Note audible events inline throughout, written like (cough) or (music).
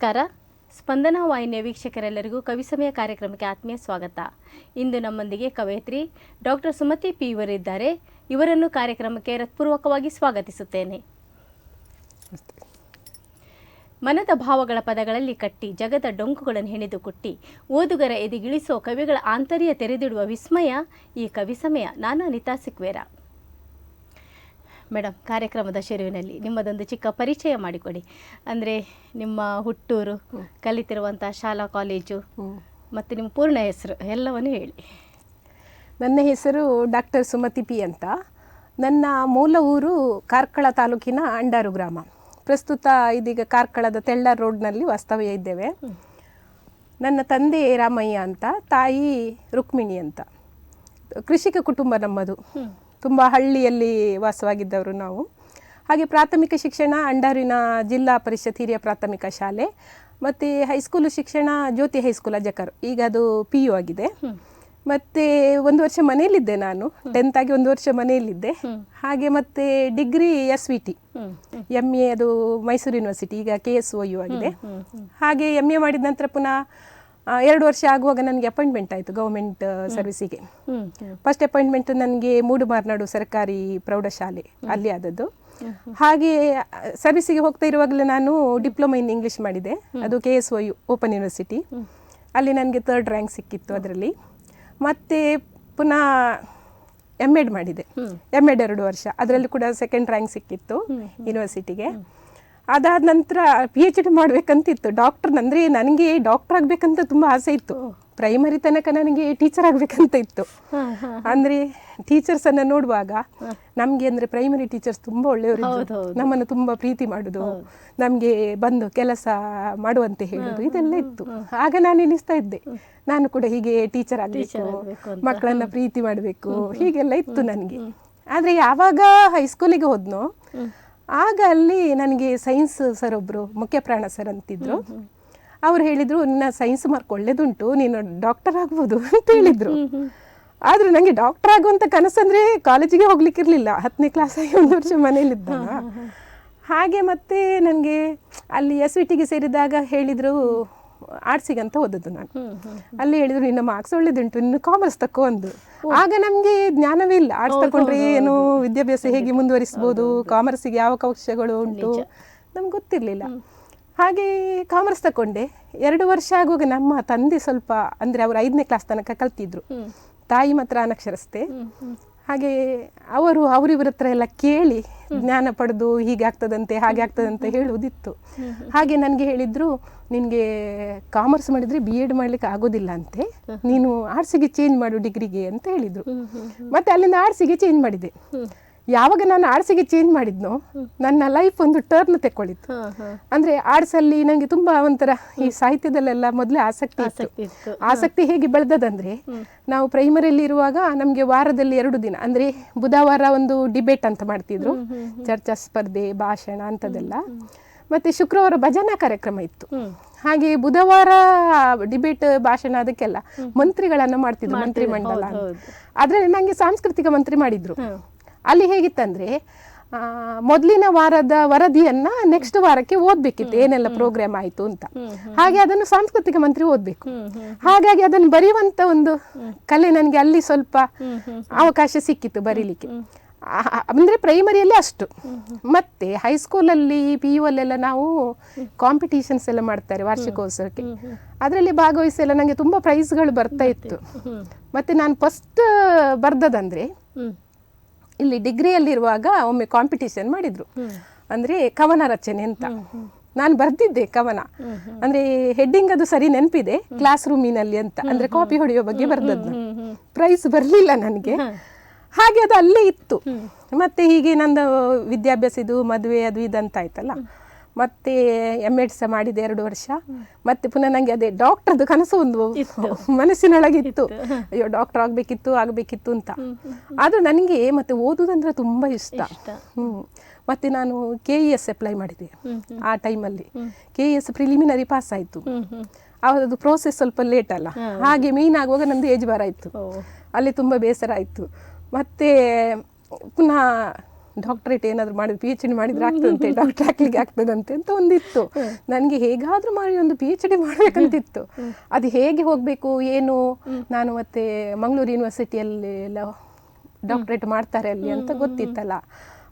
ನಮಸ್ಕಾರ. ಸ್ಪಂದನ ವಾಹಿನಿಯ ವೀಕ್ಷಕರೆಲ್ಲರಿಗೂ ಕವಿಸಮಯ ಕಾರ್ಯಕ್ರಮಕ್ಕೆ ಆತ್ಮೀಯ ಸ್ವಾಗತ. ಇಂದು ನಮ್ಮೊಂದಿಗೆ ಕವಯತ್ರಿ ಡಾಕ್ಟರ್ ಸುಮತಿ ಪಿ ಇವರಿದ್ದಾರೆ. ಇವರನ್ನು ಕಾರ್ಯಕ್ರಮಕ್ಕೆ ಹೃತ್ಪೂರ್ವಕವಾಗಿ ಸ್ವಾಗತಿಸುತ್ತೇನೆ. ಮನದ ಭಾವಗಳ ಪದಗಳಲ್ಲಿ ಕಟ್ಟಿ ಜಗದ ಡೊಂಕುಗಳನ್ನು ಹೆಣೆದು ಕುಟ್ಟಿ ಓದುಗರ ಎದೆಗಿಳಿಸೋ ಕವಿಗಳ ಆಂತರ್ಯ ತೆರೆದಿಡುವ ವಿಸ್ಮಯ ಈ ಕವಿಸಮಯ ನಾನು ಅನಿತಾ ಸಿಕ್ವೇರ ಮೇಡಮ್ ಕಾರ್ಯಕ್ರಮದ ಶುರುವಿನಲ್ಲಿ ನಿಮ್ಮದೊಂದು ಚಿಕ್ಕ ಪರಿಚಯ ಮಾಡಿಕೊಡಿ. ಅಂದರೆ ನಿಮ್ಮ ಹುಟ್ಟೂರು ಕಲಿತಿರುವಂಥ ಶಾಲಾ ಕಾಲೇಜು ಮತ್ತು ನಿಮ್ಮ ಪೂರ್ಣ ಹೆಸರು ಎಲ್ಲವನ್ನು ಹೇಳಿ. ನನ್ನ ಹೆಸರು ಡಾಕ್ಟರ್ ಸುಮತಿ ಪಿ ಅಂತ. ನನ್ನ ಮೂಲ ಊರು ಕಾರ್ಕಳ ತಾಲೂಕಿನ ಅಂಡಾರು ಗ್ರಾಮ. ಪ್ರಸ್ತುತ ಇದೀಗ ಕಾರ್ಕಳದ ತೆಳ್ಳಾರ್ ರೋಡ್ನಲ್ಲಿ ವಾಸ್ತವ್ಯ ಇದ್ದೇವೆ. ನನ್ನ ತಂದೆ ರಾಮಯ್ಯ ಅಂತ ತಾಯಿ ರುಕ್ಮಿಣಿ ಅಂತ. ಕೃಷಿಕ ಕುಟುಂಬ ನಮ್ಮದು. ತುಂಬ ಹಳ್ಳಿಯಲ್ಲಿ ವಾಸವಾಗಿದ್ದವರು ನಾವು. ಹಾಗೆ ಪ್ರಾಥಮಿಕ ಶಿಕ್ಷಣ ಅಂಡಾರಿನ ಜಿಲ್ಲಾ ಪರಿಷತ್ ಹಿರಿಯ ಪ್ರಾಥಮಿಕ ಶಾಲೆ ಮತ್ತು ಹೈಸ್ಕೂಲು ಶಿಕ್ಷಣ ಜ್ಯೋತಿ ಹೈಸ್ಕೂಲ್ ಅಜಕರ್. ಈಗ ಅದು ಪಿ ಯು ಆಗಿದೆ. ಮತ್ತೆ ಒಂದು ವರ್ಷ ಮನೆಯಲ್ಲಿದ್ದೆ ನಾನು. ಟೆಂತ್ ಆಗಿ ಒಂದು ವರ್ಷ ಮನೆಯಲ್ಲಿದ್ದೆ. ಹಾಗೆ ಮತ್ತೆ degree S V T M A ಅದು ಮೈಸೂರು ಯೂನಿವರ್ಸಿಟಿ ಈಗ ಕೆ ಎಸ್ ಒ ಯು ಆಗಿದೆ. ಹಾಗೆ ಎಂ ಎ ಮಾಡಿದ ನಂತರ ಪುನಃ ಎರಡು ವರ್ಷ ಆಗುವಾಗ ನನಗೆ ಅಪಾಯಿಂಟ್ಮೆಂಟ್ ಆಯಿತು ಗೌರ್ಮೆಂಟ್ ಸರ್ವಿಸಿಗೆ ಫಸ್ಟ್ ಅಪಾಯಿಂಟ್ಮೆಂಟ್ ನನಗೆ ಮೂಡುಮಾರ್ನಾಡು ಸರ್ಕಾರಿ ಪ್ರೌಢಶಾಲೆ ಅಲ್ಲಿ ಆದದ್ದು. ಹಾಗೆ ಸರ್ವಿಸಿಗೆ ಹೋಗ್ತಾ ಇರುವಾಗಲೇ ನಾನು ಡಿಪ್ಲೊಮಾ ಇನ್ ಇಂಗ್ಲಿಷ್ ಮಾಡಿದೆ. ಅದು K S O U open university ಅಲ್ಲಿ ನನಗೆ ಥರ್ಡ್ ರ್ಯಾಂಕ್ ಸಿಕ್ಕಿತ್ತು ಅದರಲ್ಲಿ. ಮತ್ತೆ ಪುನಃ ಎಂ ಎಡ್ ಮಾಡಿದೆ. ಎಂ ಎಡ್ ಎರಡು ವರ್ಷ. ಅದರಲ್ಲಿ ಕೂಡ ಸೆಕೆಂಡ್ ರ್ಯಾಂಕ್ ಸಿಕ್ಕಿತ್ತು ಯೂನಿವರ್ಸಿಟಿಗೆ ಅದಾದ ನಂತರ ಪಿ ಎಚ್ ಡಿ ಮಾಡಬೇಕಂತಿತ್ತು. ಡಾಕ್ಟರ್ ಅಂದರೆ ನನಗೆ ಡಾಕ್ಟರ್ ಆಗಬೇಕಂತ ತುಂಬ ಆಸೆ ಇತ್ತು. ಪ್ರೈಮರಿ ತನಕ ನನಗೆ ಟೀಚರ್ ಆಗಬೇಕಂತ ಇತ್ತು. ಅಂದರೆ ಟೀಚರ್ಸನ್ನು ನೋಡುವಾಗ ನಮಗೆ ಅಂದರೆ ಪ್ರೈಮರಿ ಟೀಚರ್ಸ್ ತುಂಬ ಒಳ್ಳೆಯವರು. ನಮ್ಮನ್ನು ತುಂಬ ಪ್ರೀತಿ ಮಾಡೋದು. ನಮಗೆ ಬಂದು ಕೆಲಸ ಮಾಡುವಂತೆ ಹೇಳೋದು. ಇದೆಲ್ಲ ಇತ್ತು. ಆಗ ನಾನು ಎನಿಸ್ತಾ ಇದ್ದೆ. ನಾನು ಕೂಡ ಹೀಗೆ ಟೀಚರ್ ಆಗಬೇಕು. ಮಕ್ಕಳನ್ನ ಪ್ರೀತಿ ಮಾಡಬೇಕು. ಹೀಗೆಲ್ಲ ಇತ್ತು ನನಗೆ. ಆದರೆ ಯಾವಾಗ ಹೈಸ್ಕೂಲಿಗೆ ಹೋದ್ನೋ ಆಗ ಅಲ್ಲಿ ನನಗೆ ಸೈನ್ಸ್ ಸರ್ ಒಬ್ಬರು ಮುಖ್ಯ ಪ್ರಾಣ ಸರ್ ಅಂತಿದ್ರು. ಅವ್ರು ಹೇಳಿದ್ರು ನಿನ್ನ ಸೈನ್ಸ್ ಮಾರ್ಕ್ ಒಳ್ಳೇದುಂಟು ನೀನು ಡಾಕ್ಟರ್ ಆಗ್ಬೋದು ಅಂತ ಹೇಳಿದ್ರು. ಆದ್ರೆ ನನಗೆ ಡಾಕ್ಟರ್ ಆಗುವಂಥ ಕನಸಂದರೆ ಕಾಲೇಜಿಗೆ ಹೋಗ್ಲಿಕ್ಕಿರಲಿಲ್ಲ. ಹತ್ತನೇ ಕ್ಲಾಸ್ ಆಗಿ ಒಂದು ವರ್ಷ ಮನೇಲಿದ್ದ ಹಾಗೆ ಮತ್ತೆ ನನಗೆ ಅಲ್ಲಿ ಎಸ್ ವಿ ಟಿಗೆ ಸೇರಿದಾಗ ಹೇಳಿದ್ರು ಆರ್ಟ್ಸಿಗೆ ಅಂತ ಓದದ್ದು ನಾನು. ಅಲ್ಲಿ ಹೇಳಿದ್ರು ನಿನ್ನ ಮಾರ್ಕ್ಸ್ ಒಳ್ಳೇದುಂಟು ನಿನ್ನ ಕಾಮರ್ಸ್ ತಕೋ ಅಂದು ಆಗ ನಮಗೆ ಜ್ಞಾನವೇ ಇಲ್ಲ. ಆರ್ಟ್ಸ್ ತಕೊಂಡ್ರೆ ಏನು ವಿದ್ಯಾಭ್ಯಾಸ ಹೇಗೆ ಮುಂದುವರಿಸ್ಬೋದು ಕಾಮರ್ಸಿಗೆ ಯಾವ ಕೌಶಲ್ಯಗಳು ಉಂಟು ನಮ್ಗೆ ಗೊತ್ತಿರಲಿಲ್ಲ. ಹಾಗೆ ಕಾಮರ್ಸ್ ತಕೊಂಡೆ. ಎರಡು ವರ್ಷ ಆಗುವಾಗ ನಮ್ಮ ತಂದೆ ಸ್ವಲ್ಪ ಅಂದ್ರೆ ಅವರು ಐದನೇ ಕ್ಲಾಸ್ ತನಕ ಕಲ್ತಿದ್ರು. ತಾಯಿ ಮಾತ್ರ ಅನಕ್ಷರಸ್ತೆ ಹಾಗೆ ಅವರು ಅವರಿವ್ರ ಹತ್ರ ಎಲ್ಲ ಕೇಳಿ ಜ್ಞಾನ ಪಡೆದು ಹೀಗೆ ಆಗ್ತದಂತೆ ಹಾಗೆ ಆಗ್ತದಂತೆ ಹೇಳುವುದಿತ್ತು. ಹಾಗೆ ನನಗೆ ಹೇಳಿದ್ರು ನಿನಗೆ ಕಾಮರ್ಸ್ ಮಾಡಿದ್ರೆ ಬಿ ಎಡ್ ಮಾಡ್ಲಿಕ್ಕೆ ಆಗೋದಿಲ್ಲ ಅಂತೆ. ನೀನು ಆರ್ಟ್ಸಿಗೆ ಚೇಂಜ್ ಮಾಡು ಡಿಗ್ರಿಗೆ ಅಂತ ಹೇಳಿದ್ರು. ಮತ್ತೆ ಅಲ್ಲಿಂದ ಆರ್ಟ್ಸಿಗೆ ಚೇಂಜ್ ಮಾಡಿದೆ. ಯಾವಾಗ ನಾನು ಆರ್ಟ್ಸಿಗೆ ಚೇಂಜ್ ಮಾಡಿದ್ನೋ ನನ್ನ ಲೈಫ್ ಒಂದು ಟರ್ನ್ ತೆಕ್ಕೊಳ್ಳಿತ್ತು ಅಂದ್ರೆ ಆರ್ಟ್ಸಲ್ಲಿ ನನಗೆ ತುಂಬಾ ಒಂಥರ ಈ ಸಾಹಿತ್ಯದಲ್ಲೆಲ್ಲ ಮೊದಲೇ ಆಸಕ್ತಿ ಆಸಕ್ತಿ ಇತ್ತು. ಆಸಕ್ತಿ ಹೇಗೆ ಬೆಳೆದದಂದ್ರೆ ನಾವು ಪ್ರೈಮರಿಯಲ್ಲಿ ಇರುವಾಗ ನಮಗೆ ವಾರದಲ್ಲಿ ಎರಡು ದಿನ ಅಂದ್ರೆ ಬುಧವಾರ ಒಂದು ಡಿಬೇಟ್ ಅಂತ ಮಾಡ್ತಿದ್ರು. ಚರ್ಚಾ ಸ್ಪರ್ಧೆ ಭಾಷಣ ಅಂತದೆಲ್ಲ ಮತ್ತೆ ಶುಕ್ರವಾರ ಭಜನಾ ಕಾರ್ಯಕ್ರಮ ಇತ್ತು. ಹಾಗೆ ಬುಧವಾರ ಡಿಬೇಟ್ ಭಾಷಣ ಅದಕ್ಕೆಲ್ಲ ಮಂತ್ರಿಗಳನ್ನು ಮಾಡ್ತಿದ್ರು ಮಂತ್ರಿ ಮಂಡಲ. ಅದ್ರಲ್ಲಿ ನಂಗೆ ಸಾಂಸ್ಕೃತಿಕ ಮಂತ್ರಿ ಮಾಡಿದ್ರು. ಅಲ್ಲಿ ಹೇಗಿತ್ತಂದ್ರೆ ಮೊದಲಿನ ವಾರದ ವರದಿಯನ್ನ ನೆಕ್ಸ್ಟ್ ವಾರಕ್ಕೆ ಓದ್ಬೇಕಿತ್ತು ಏನೆಲ್ಲ ಪ್ರೋಗ್ರಾಮ್ ಆಯ್ತು ಅಂತ. ಹಾಗೆ ಅದನ್ನು ಸಾಂಸ್ಕೃತಿಕ ಮಂತ್ರಿ ಓದ್ಬೇಕು. ಹಾಗಾಗಿ ಅದನ್ನು ಬರೆಯುವಂತ ಒಂದು ಕಲೆ ನನಗೆ ಅಲ್ಲಿ ಸ್ವಲ್ಪ ಅವಕಾಶ ಸಿಕ್ಕಿತ್ತು ಬರೀಲಿಕ್ಕೆ. ಅಂದ್ರೆ ಪ್ರೈಮರಿಯಲ್ಲಿ ಅಷ್ಟು. ಮತ್ತೆ ಹೈಸ್ಕೂಲಲ್ಲಿ ಪಿ ಯು ಅಲ್ಲೆಲ್ಲ ನಾವು ಕಾಂಪಿಟೇಷನ್ಸ್ ಎಲ್ಲ ಮಾಡ್ತಾರೆ ವಾರ್ಷಿಕೋತ್ಸವಕ್ಕೆ. ಅದರಲ್ಲಿ ಭಾಗವಹಿಸಿ ಎಲ್ಲ ನನಗೆ ತುಂಬಾ ಪ್ರೈಸ್ಗಳು ಬರ್ತಾ ಇತ್ತು. ಮತ್ತೆ ನಾನು ಫಸ್ಟ್ ಬರ್ದದಂದ್ರೆ ಇಲ್ಲಿ ಡಿಗ್ರಿಯಲ್ಲಿರುವಾಗ ಒಮ್ಮೆ ಕಾಂಪಿಟೇಷನ್ ಮಾಡಿದ್ರು. ಅಂದ್ರೆ ಕವನ ರಚನೆ ಅಂತ. ನಾನು ಬರ್ದಿದ್ದೆ ಕವನ. ಅಂದ್ರೆ ಹೆಡ್ಡಿಂಗ್ ಅದು ಸರಿ ನೆನಪಿದೆ ಕ್ಲಾಸ್ ರೂಮಿನಲ್ಲಿ ಅಂತ. ಅಂದ್ರೆ ಕಾಪಿ ಹೊಡೆಯೋ ಬಗ್ಗೆ ಬರ್ದದ್ದು ಪ್ರೈಸ್ ಬರಲಿಲ್ಲ ನನಗೆ. ಹಾಗೆ ಅದು ಅಲ್ಲೇ ಇತ್ತು. ಮತ್ತೆ ಹೀಗೆ ನಂದು ವಿದ್ಯಾಭ್ಯಾಸ ಇದು ಮದುವೆ ಅದು ಇದಂತ ಆಯ್ತಲ್ಲ ಮತ್ತೆ ಎಂ ಎಡ್ ಸಹ ಮಾಡಿದೆ ಎರಡು ವರ್ಷ. ಮತ್ತೆ ಪುನಃ ನಂಗೆ ಅದೇ ಡಾಕ್ಟರ್ದು ಕನಸು ಒಂದು ಮನಸ್ಸಿನೊಳಗಿತ್ತು. ಅಯ್ಯೋ ಡಾಕ್ಟರ್ ಆಗ್ಬೇಕಿತ್ತು ಆಗ್ಬೇಕಿತ್ತು ಅಂತ. ಆದ್ರೂ ನನಗೆ ಮತ್ತೆ ಓದುದಂದ್ರೆ ತುಂಬಾ ಇಷ್ಟ. ಮತ್ತೆ ನಾನು ಕೆ ಇ ಎಸ್ ಅಪ್ಲೈ ಮಾಡಿದೆ ಆ ಟೈಮಲ್ಲಿ K E S preliminary pass ಆಯ್ತು. ಅವರದ್ದು ಪ್ರೋಸೆಸ್ ಸ್ವಲ್ಪ ಲೇಟ್ ಅಲ್ಲ. ಹಾಗೆ ಮೀನ್ ಆಗುವಾಗ ನಂದು ಏಜ್ ಬಾರ ಆಯ್ತು ಅಲ್ಲಿ ತುಂಬ ಬೇಸರ ಆಯಿತು. ಮತ್ತೆ ಪುನಃ ಡಾಕ್ಟ್ರೇಟ್ ಏನಾದರೂ ಮಾಡಿದ್ರೆ ಪಿ ಎಚ್ ಡಿ ಮಾಡಿದ್ರೆ ಆಗ್ತದಂತೆ ಡಾಕ್ಟರ್ ಆಗ್ಲಿಕ್ಕೆ ಆಗ್ತದಂತೆ ಅಂತ ಒಂದಿತ್ತು. ನನಗೆ ಹೇಗಾದರೂ ಮಾಡಿ ಒಂದು ಪಿ ಎಚ್ ಡಿ ಮಾಡ್ಬೇಕಂತಿತ್ತು. ಅದು ಹೇಗೆ ಹೋಗಬೇಕು ಏನು? ನಾನು ಮತ್ತೆ ಮಂಗಳೂರು ಯೂನಿವರ್ಸಿಟಿಯಲ್ಲಿ ಎಲ್ಲ ಡಾಕ್ಟ್ರೇಟ್ ಮಾಡ್ತಾರೆ ಅಲ್ಲಿ ಅಂತ ಗೊತ್ತಿತ್ತಲ್ಲ.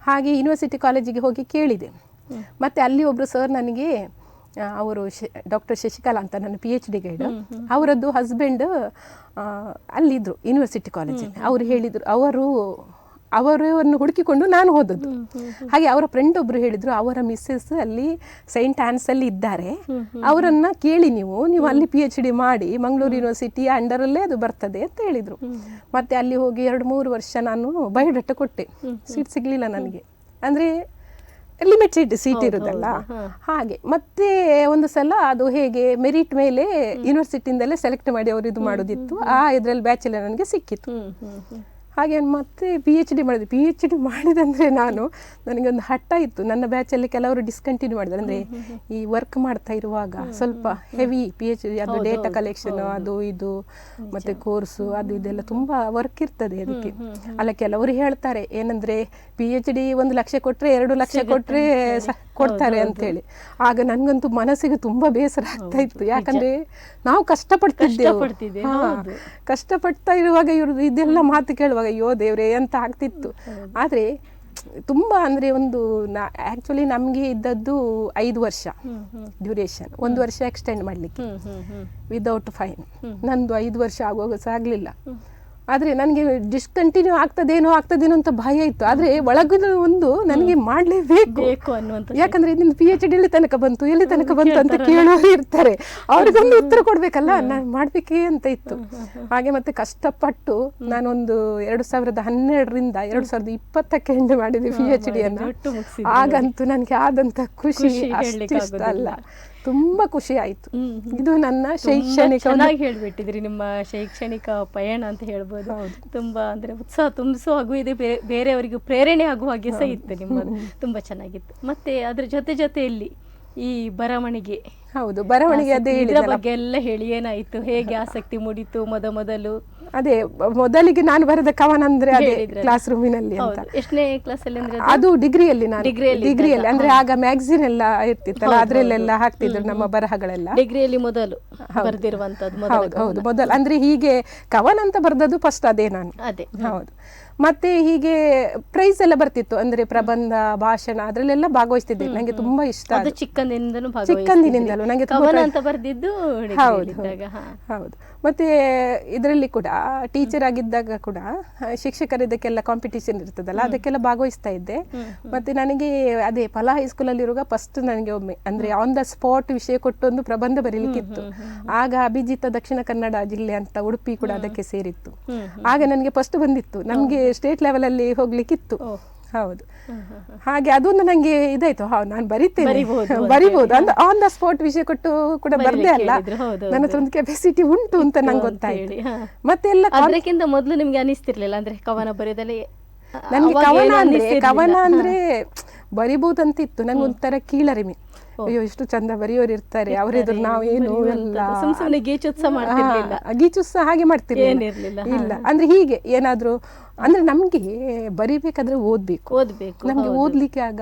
ಹಾಗೆ ಯೂನಿವರ್ಸಿಟಿ ಕಾಲೇಜಿಗೆ ಹೋಗಿ ಕೇಳಿದೆ. ಮತ್ತೆ ಅಲ್ಲಿ ಒಬ್ರು ಸರ್ ನನಗೆ ಅವರು ಡಾಕ್ಟರ್ ಶಶಿಕಲಾ ಅಂತ ನನ್ನ ಪಿ ಎಚ್ ಡಿ ಗೈಡ್ ಅವರದ್ದು ಹಸ್ಬೆಂಡ್ ಅಲ್ಲಿದ್ದರು ಯೂನಿವರ್ಸಿಟಿ ಕಾಲೇಜಲ್ಲಿ ಅವರು ಹೇಳಿದರು ಅವರು ಅವರನ್ನು ಹುಡುಕಿಕೊಂಡು ನಾನು ಹೋದದ್ದು. ಹಾಗೆ ಅವರ ಫ್ರೆಂಡ್ ಒಬ್ರು ಹೇಳಿದ್ರು ಅವರ ಮಿಸ್ಸಸ್ ಅಲ್ಲಿ ಸೈಂಟ್ ಆನ್ಸ್ ಅಲ್ಲಿ ಇದ್ದಾರೆ. ಅವರನ್ನ ಕೇಳಿ ನೀವು ನೀವು ಅಲ್ಲಿ ಪಿ ಎಚ್ ಡಿ ಮಾಡಿ ಮಂಗಳೂರು ಯೂನಿವರ್ಸಿಟಿ ಅಂಡರಲ್ಲೇ ಅದು ಬರ್ತದೆ ಅಂತ ಹೇಳಿದ್ರು. ಮತ್ತೆ ಅಲ್ಲಿ ಹೋಗಿ ಎರಡು ಮೂರು ವರ್ಷ ನಾನು ಬಯೋಡಾಟ ಕೊಟ್ಟೆ. ಸೀಟ್ ಸಿಗ್ಲಿಲ್ಲ ನನಗೆ. ಅಂದ್ರೆ ಲಿಮಿಟೆಡ್ ಸೀಟ್ ಇರೋದಲ್ಲ ಹಾಗೆ. ಮತ್ತೆ ಒಂದು ಸಲ ಅದು ಹೇಗೆ ಮೆರಿಟ್ ಮೇಲೆ ಯೂನಿವರ್ಸಿಟಿಯಿಂದಲೇ ಸೆಲೆಕ್ಟ್ ಮಾಡಿ ಅವರು ಇದು ಮಾಡೋದಿತ್ತು. ಆ ಇದ್ರಲ್ಲಿ ಬ್ಯಾಚುಲರ್ ನನಗೆ ಸಿಕ್ಕಿತ್ತು. ಹಾಗೆ ಮತ್ತೆ ಪಿ ಎಚ್ ಡಿ ಮಾಡಿದೆ. ಪಿ ಎಚ್ ಡಿ ಮಾಡಿದಂದರೆ ನಾನು ನನಗೊಂದು ಹಠ ಇತ್ತು. ನನ್ನ ಬ್ಯಾಚಲ್ಲಿ ಕೆಲವರು ಡಿಸ್ಕಂಟಿನ್ಯೂ ಮಾಡಿದ್ರು ಅಂದ್ರೆ ಈ ವರ್ಕ್ ಮಾಡ್ತಾ ಇರುವಾಗ ಸ್ವಲ್ಪ ಹೆವಿ ಪಿ ಎಚ್ ಡಿ ಅದು ಡೇಟಾ ಕಲೆಕ್ಷನ್ ಅದು ಇದು ಮತ್ತೆ ಕೋರ್ಸು ಅದು ಇದೆಲ್ಲ ತುಂಬಾ ವರ್ಕ್ ಇರ್ತದೆ ಅದಕ್ಕೆ. ಅಲ್ಲ ಕೆಲವರು ಹೇಳ್ತಾರೆ ಏನಂದ್ರೆ ಪಿ ಎಚ್ ಡಿ ಒಂದು ಲಕ್ಷ ಕೊಟ್ಟರೆ ಎರಡು ಲಕ್ಷ ಕೊಟ್ಟರೆ ಕೊಡ್ತಾರೆ ಅಂತೇಳಿ. ಆಗ ನನ್ಗಂತೂ ಮನಸ್ಸಿಗೆ ತುಂಬಾ ಬೇಸರ ಆಗ್ತಾ ಇತ್ತು ಯಾಕಂದ್ರೆ ನಾವು ಕಷ್ಟಪಡ್ತಿದ್ದೆವು. ಕಷ್ಟಪಡ್ತಾ ಇರುವಾಗ ಇವ್ರದ್ದು ಇದೆಲ್ಲ ಮಾತು ಕೇಳುವಾಗ ಅಯ್ಯೋ ದೇವ್ರೆ ಅಂತ ಆಗ್ತಿತ್ತು. ಆದ್ರೆ ತುಂಬಾ ಅಂದ್ರೆ ಒಂದು ಆಕ್ಚುಲಿ ನಮ್ಗೆ ಇದ್ದದ್ದು ಐದು ವರ್ಷ ಡ್ಯೂರೇಷನ್ ಒಂದು ವರ್ಷ ಎಕ್ಸ್ಟೆಂಡ್ ಮಾಡ್ಲಿಕ್ಕೆ. ವಿದೌಟ್ ಫೈನ್ ನಂದು ಐದು ವರ್ಷ ಆಗುವಾಗ ಆಗ್ಲಿಲ್ಲ. ಆದ್ರೆ ನನಗೆ ಡಿಸ್ಕಂಟಿನ್ಯೂ ಆಗ್ತದೇನೋ ಆಗ್ತದೇನೋ ಅಂತ ಭಯ ಇತ್ತು. ಆದ್ರೆ ಒಳಗಿನ ಒಂದು ನನಗೆ ಮಾಡ್ಲೇಬೇಕು. ಯಾಕಂದ್ರೆ ನಿನ್ನ ಪಿ ಎಚ್ ಡಿ ಎಲ್ಲಿ ತನಕ ಬಂತು ಎಲ್ಲಿ ತನಕ ಬಂತು ಅಂತ ಕೇಳೋರು ಇರ್ತಾರೆ. ಅವ್ರಿಗೊಂದು ಉತ್ತರ ಕೊಡ್ಬೇಕಲ್ಲ ನಾನು ಮಾಡ್ಬೇಕೇ ಅಂತ ಇತ್ತು. ಹಾಗೆ ಮತ್ತೆ ಕಷ್ಟಪಟ್ಟು ನಾನೊಂದು ಎರಡು ಸಾವಿರದ ಹನ್ನೆರಡರಿಂದ ಎರಡು ಸಾವಿರದ ಇಪ್ಪತ್ತಕ್ಕೆ ಎಂಡ್ ಮಾಡಿದೆ ಪಿ ಎಚ್ ಡಿ ಅನ್ನ. ಒಟ್ಟು ಮುಗ್ಸಿದ್ರಿ ಆಗಂತೂ ನನಗೆ ಆದಂತ ಖುಷಿ ಅಲ್ಲ. ತುಂಬಾ ಖುಷಿ ಆಯ್ತು. ಇದು ನನ್ನ ಶೈಕ್ಷಣಿಕ ಚೆನ್ನಾಗಿ ಹೇಳ್ಬಿಟ್ಟಿದ್ರಿ ನಿಮ್ಮ ಶೈಕ್ಷಣಿಕ ಪಯಣ ಅಂತ ಹೇಳ್ಬೋದು. ತುಂಬಾ ಅಂದ್ರೆ ಉತ್ಸಾಹ ತುಂಬಿಸೋ ಹಾಗು ಇದೆ. ಬೇರೆಯವರಿಗೂ ಪ್ರೇರಣೆ ಆಗುವ ಹಾಗೆ ಸಹ ಇತ್ತು ನಿಮ್ಮದು. ತುಂಬಾ ಚೆನ್ನಾಗಿತ್ತು. ಮತ್ತೆ ಅದ್ರ ಜೊತೆ ಜೊತೆಯಲ್ಲಿ ಈ ಬರವಣಿಗೆ ಹೌದು ಬರವಣಿಗೆ ಅದೇ ಹೇಳಿದ ಇದ್ರ ಬಗ್ಗೆ ಎಲ್ಲ ಹೇಳಿ ಏನಾಯ್ತು? ಹೇಗೆ ಆಸಕ್ತಿ ಮೂಡಿತು ಮೊದ ಮೊದಲು? ಅದೇ ಮೊದಲಿಗೆ ನಾನು ಬರೆದ ಕವನ ಅಂದ್ರೆ ಅದೇ ಕ್ಲಾಸ್ ರೂಮಿನಲ್ಲಿ ಅಂತ. ಎಷ್ಟನೇ ಕ್ಲಾಸ್ ಅಲ್ಲಿ ಅಂದ್ರೆ ಅದು? ಡಿಗ್ರಿಯಲ್ಲಿ ನಾನು. ಡಿಗ್ರಿಯಲ್ಲಿ ಡಿಗ್ರಿಯಲ್ಲಿ ಅಂದ್ರೆ ಆಗ ಮ್ಯಾಗಝಿನ್ ಎಲ್ಲ ಇರ್ತಿತ್ತಲ್ಲ ಅದ್ರಲ್ಲೆಲ್ಲ ಹಾಕ್ತಿದ್ರು ನಮ್ಮ ಬರಹಗಳೆಲ್ಲ. ಡಿಗ್ರಿಯಲ್ಲಿ ಮೊದಲು ಬರೆದಿರುವಂತದ್ದು ಮೊದಲ ಹೌದು ಹೌದು ಮೊದಲು ಅಂದ್ರೆ ಹೀಗೆ ಕವನ ಅಂತ ಬರ್ದದ್ದು ಫಸ್ಟ್ ಅದೇ ನಾನು. ಅದೇ. ಹೌದು. ಮತ್ತೆ ಹೀಗೆ ಪ್ರೈಸ್ ಎಲ್ಲ ಬರ್ತಿತ್ತು. ಅಂದ್ರೆ ಪ್ರಬಂಧ ಭಾಷಣ ಅದ್ರಲ್ಲೆಲ್ಲ ಭಾಗವಹಿಸ್ತಿದ್ದೆ. ನಂಗೆ ತುಂಬಾ ಇಷ್ಟ ಅದು. ಚಿಕ್ಕಂದಿನಿಂದಲೂ ಚಿಕ್ಕಂದಿನಿಂದಲೂ. ನಂಗೆ ತುಂಬಾ ಅಂತ ಬರ್ದಿದ್ದು ಹೌದು ಹೌದು. ಮತ್ತೆ ಇದರಲ್ಲಿ ಕೂಡ ಟೀಚರ್ ಆಗಿದ್ದಾಗ ಕೂಡ ಶಿಕ್ಷಕರಿದ್ದಕ್ಕೆಲ್ಲ ಕಾಂಪಿಟೇಷನ್ ಇದಕ್ಕೆಲ್ಲ ಕಾಂಪಿಟಿಷನ್ ಇರ್ತದಲ್ಲ ಅದಕ್ಕೆಲ್ಲ ಭಾಗವಹಿಸ್ತಾ ಇದ್ದೆ. ಮತ್ತೆ ನನಗೆ ಅದೇ ಫಲ ಹೈಸ್ಕೂಲಲ್ಲಿ ಇರುವಾಗ ಫಸ್ಟ್ ನನಗೆ ಒಮ್ಮೆ ಅಂದ್ರೆ ಆನ್ ದ ಸ್ಪಾಟ್ ವಿಷಯ ಕೊಟ್ಟು ಒಂದು ಪ್ರಬಂಧ ಬರೀಲಿಕ್ಕಿತ್ತು. ಆಗ ಅಭಿಜಿತ ದಕ್ಷಿಣ ಕನ್ನಡ ಜಿಲ್ಲೆ ಅಂತ ಉಡುಪಿ ಕೂಡ ಅದಕ್ಕೆ ಸೇರಿತ್ತು. ಆಗ ನನಗೆ ಫಸ್ಟ್ ಬಂದಿತ್ತು. ನಮ್ಗೆ ಸ್ಟೇಟ್ ಲೆವೆಲಲ್ಲಿ ಹೋಗ್ಲಿಕ್ಕಿತ್ತು. ಹೌದು. ಹಾಗೆ ಅದೊಂದು ನಂಗೆ ಇದಾಯ್ತು. ಹೌದು ನಾನು ಬರಿತೇನೆ. ಬರಿಬಹುದು (laughs) ಅಂದ್ರೆ ಆನ್ ದ ಸ್ಪಾಟ್ ವಿಷಯ ಕೊಟ್ಟು ಕೂಡ ಬರ್ದೆ ಅಲ್ಲ. ನನ್ನ ಹತ್ರ ಒಂದು ಕೆಪಾಸಿಟಿ ಉಂಟು ಅಂತ ನಂಗೆ ಗೊತ್ತಾಯ್ತು. ಮತ್ತೆ ಎಲ್ಲ ಅದಕ್ಕಿಂತ ಮೊದಲು ನಿಮ್ಗೆ ಅನಿಸ್ತಿರ್ಲಿಲ್ಲ? ಅಂದ್ರೆ ಕವನ ಬರೆಯೋದಲ್ಲಿ ನನ್ಗೆ ಕವನ ಅಂದ್ರೆ. ಕವನ ಅಂದ್ರೆ ಬರಿಬಹುದಂತ ಇತ್ತು ನಂಗೆ ಒಂಥರ ಕೀಳರಿಮೆ. ಅಯ್ಯೋ ಎಷ್ಟು ಚಂದ ಬರೆಯೋರು ಇರ್ತಾರೆ. ಅವರೆದುರು ನಾವು ಏನು ಎಲ್ಲ ಗೀಚುತ್ಸ ಹಾಗೆ ಮಾಡ್ತೀವಿ ಇಲ್ಲ. ಅಂದ್ರೆ ಹೀಗೆ ಏನಾದ್ರೂ ಅಂದ್ರೆ ನಮ್ಗೆ ಬರಿಬೇಕಾದ್ರೆ ಓದ್ಬೇಕು. ಓದ್ಬೇಕು ನಮ್ಗೆ ಓದ್ಲಿಕ್ಕೆ ಆಗ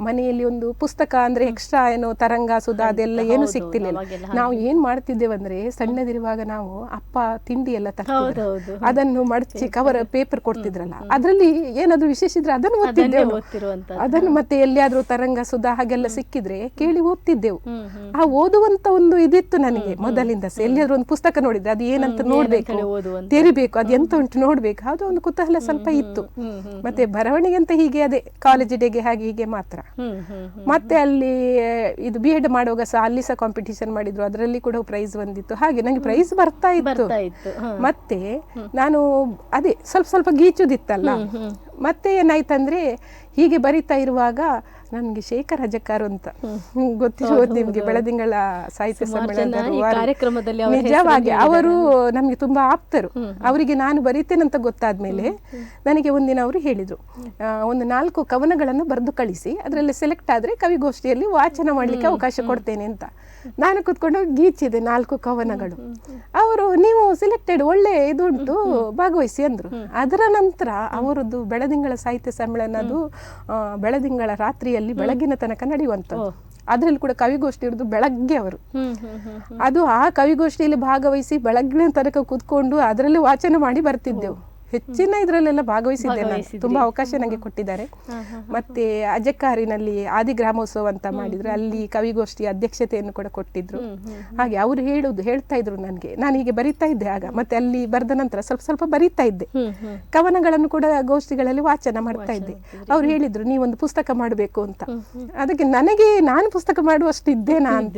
ಮನೆಯಲ್ಲಿ ಒಂದು ಪುಸ್ತಕ ಅಂದ್ರೆ ಎಕ್ಸ್ಟ್ರಾ ಏನೋ ತರಂಗ ಸುಧಾ ಅದೆಲ್ಲ ಏನು ಸಿಗ್ತಿಲ್ಲ ಸಿಗ್ತಿರ್ಲಿಲ್ಲ. ನಾವು ಏನ್ ಮಾಡ್ತಿದ್ದೇವೆ ಅಂದ್ರೆ ಸಣ್ಣದಿರುವಾಗ ನಾವು ಅಪ್ಪ ತಿಂಡಿ ಎಲ್ಲ ತರ್ತಿದ್ರು. ಅದನ್ನು ಮಡಚಿ ಕವರ್ ಪೇಪರ್ ಕೊಡ್ತಿದ್ರಲ್ಲ. ಅದ್ರಲ್ಲಿ ಏನಾದ್ರೂ ವಿಶೇಷ ಇದ್ರೆ ಅದನ್ನು ಓದ್ತಿದ್ದೆವು ಅದನ್ನು ಮತ್ತೆ ಎಲ್ಲಿಯಾದ್ರೂ ತರಂಗ ಸುಧಾ ಹಾಗೆಲ್ಲ ಸಿಕ್ಕಿದ್ರೆ ಕೇಳಿ ಓದ್ತಿದ್ದೆವು. ಆ ಓದುವಂತ ಒಂದು ಇದಿತ್ತು ನನಗೆ ಮೊದಲಿಂದ. ಎಲ್ಲಿಯಾದ್ರೂ ಒಂದು ಪುಸ್ತಕ ನೋಡಿದ್ರೆ ಅದು ಏನಂತ ನೋಡ್ಬೇಕು. ತೆರಿಬೇಕು ಅದು ಎಂತ ಉಂಟು ನೋಡ್ಬೇಕು. ಅದು ಒಂದು ಕುತೂಹಲ ಸ್ವಲ್ಪ ಇತ್ತು. ಮತ್ತೆ ಬರವಣಿಗೆ ಅಂತ ಹೀಗೆ ಅದೇ ಕಾಲೇಜ್ ಡೇಗೆ ಹಾಗೆ ಹೀಗೆ ಮಾತ್ರ. ಮತ್ತೆ ಅಲ್ಲಿ ಇದು ಬಿ ಎಡ್ ಮಾಡುವಾಗ ಸಹ ಅಲ್ಲಿ ಸಹ ಕಾಂಪಿಟಿಷನ್ ಮಾಡಿದ್ರು. ಅದರಲ್ಲಿ ಕೂಡ ಪ್ರೈಸ್ ಬಂದಿತ್ತು. ಹಾಗೆ ನಂಗೆ ಪ್ರೈಸ್ ಬರ್ತಾ ಇತ್ತು. ಮತ್ತೆ ನಾನು ಅದೇ ಸ್ವಲ್ಪ ಸ್ವಲ್ಪ ಗೀಚುದಿತ್ತಲ್ಲ. ಮತ್ತೆ ಏನಾಯ್ತಂದ್ರೆ ಹೀಗೆ ಬರಿತಾ ಇರುವಾಗ ನನ್ಗೆ ಶೇಖರ್ ಹಜಕಾರ್ ಅಂತ. ಗೊತ್ತಿರೋ ಗೊತ್ತಿರೋದು ನಿಮ್ಗೆ ಬೆಳದಿಂಗಳ ಸಾಹಿತ್ಯ ಸಮ್ಮೇಳನ ಸಮ್ಮೇಳನದ ಕಾರ್ಯಕ್ರಮದಲ್ಲಿ ಅವರ ನಿಜವಾಗಿ ಅವರು ನಮ್ಗೆ ತುಂಬಾ ಆಪ್ತರು. ಅವರಿಗೆ ನಾನು ಬರೀತೇನಂತ ಗೊತ್ತಾದ್ಮೇಲೆ ನನಗೆ ಒಂದಿನ ಅವರು ಹೇಳಿದ್ರು. ಒಂದು ನಾಲ್ಕು ಕವನಗಳನ್ನು ಬರೆದು ಕಳಿಸಿ ಅದರಲ್ಲಿ ಸೆಲೆಕ್ಟ್ ಆದ್ರೆ ಕವಿಗೋಷ್ಠಿಯಲ್ಲಿ ವಾಚನ ಮಾಡ್ಲಿಕ್ಕೆ ಅವಕಾಶ ಕೊಡ್ತೇನೆ ಅಂತ. ನಾನು ಕುತ್ಕೊಂಡು ಗೀಚಿದೆ ನಾಲ್ಕು ಕವನಗಳು. ಅವರು ನೀವು ಸೆಲೆಕ್ಟೆಡ್ ಒಳ್ಳೆ ಇದು ಉಂಟು ಭಾಗವಹಿಸಿ ಅಂದ್ರು. ಅದರ ನಂತರ ಅವರದ್ದು ಬೆಳದಿಂಗಳ ಸಾಹಿತ್ಯ ಸಮ್ಮೇಳನದು ಬೆಳದಿಂಗಳ ಬೆಳದಿಂಗಳ ರಾತ್ರಿಯಲ್ಲಿ ಬೆಳಗ್ಗಿನ ತನಕ ನಡೆಯುವಂಥದ್ದು. ಅದರಲ್ಲಿ ಕೂಡ ಕವಿಗೋಷ್ಠಿ ಇರೋದು ಬೆಳಗ್ಗೆ ಅವರು. ಅದು ಆ ಕವಿಗೋಷ್ಠಿಯಲ್ಲಿ ಭಾಗವಹಿಸಿ ಬೆಳಗ್ಗಿನ ತನಕ ಕೂತ್ಕೊಂಡು ಅದರಲ್ಲಿ ವಾಚನ ಮಾಡಿ ಬರ್ತಿದ್ದೆವು. ಹೆಚ್ಚಿನ ಇದರಲ್ಲೆಲ್ಲ ಭಾಗವಹಿಸಿದ್ದೆ ನಾನು. ತುಂಬಾ ಅವಕಾಶ ನನಗೆ ಕೊಟ್ಟಿದ್ದಾರೆ. ಮತ್ತೆ ಅಜಕ್ಕಾರಿನಲ್ಲಿ ಆದಿ ಗ್ರಾಮೋತ್ಸವ ಅಂತ ಮಾಡಿದ್ರು. ಅಲ್ಲಿ ಕವಿಗೋಷ್ಠಿ ಅಧ್ಯಕ್ಷತೆಯನ್ನು ಕೂಡ ಕೊಟ್ಟಿದ್ರು. ಹಾಗೆ ಅವರು ಹೇಳುದು ಹೇಳ್ತಾ ಇದ್ರು ನನಗೆ. ನಾನು ಹೀಗೆ ಬರಿತಾ ಇದ್ದೆ ಆಗ. ಮತ್ತೆ ಅಲ್ಲಿ ಬರೆದ ನಂತರ ಸ್ವಲ್ಪ ಸ್ವಲ್ಪ ಬರಿತಾ ಇದ್ದೆ. ಕವನಗಳನ್ನು ಕೂಡ ಗೋಷ್ಠಿಗಳಲ್ಲಿ ವಾಚನ ಮಾಡ್ತಾ ಇದ್ದೆ. ಅವ್ರು ಹೇಳಿದ್ರು ನೀವೊಂದು ಪುಸ್ತಕ ಮಾಡಬೇಕು ಅಂತ. ಅದಕ್ಕೆ ನನಗೆ ನಾನು ಪುಸ್ತಕ ಮಾಡುವಷ್ಟು ಇದ್ದೇನಾ ಅಂತ?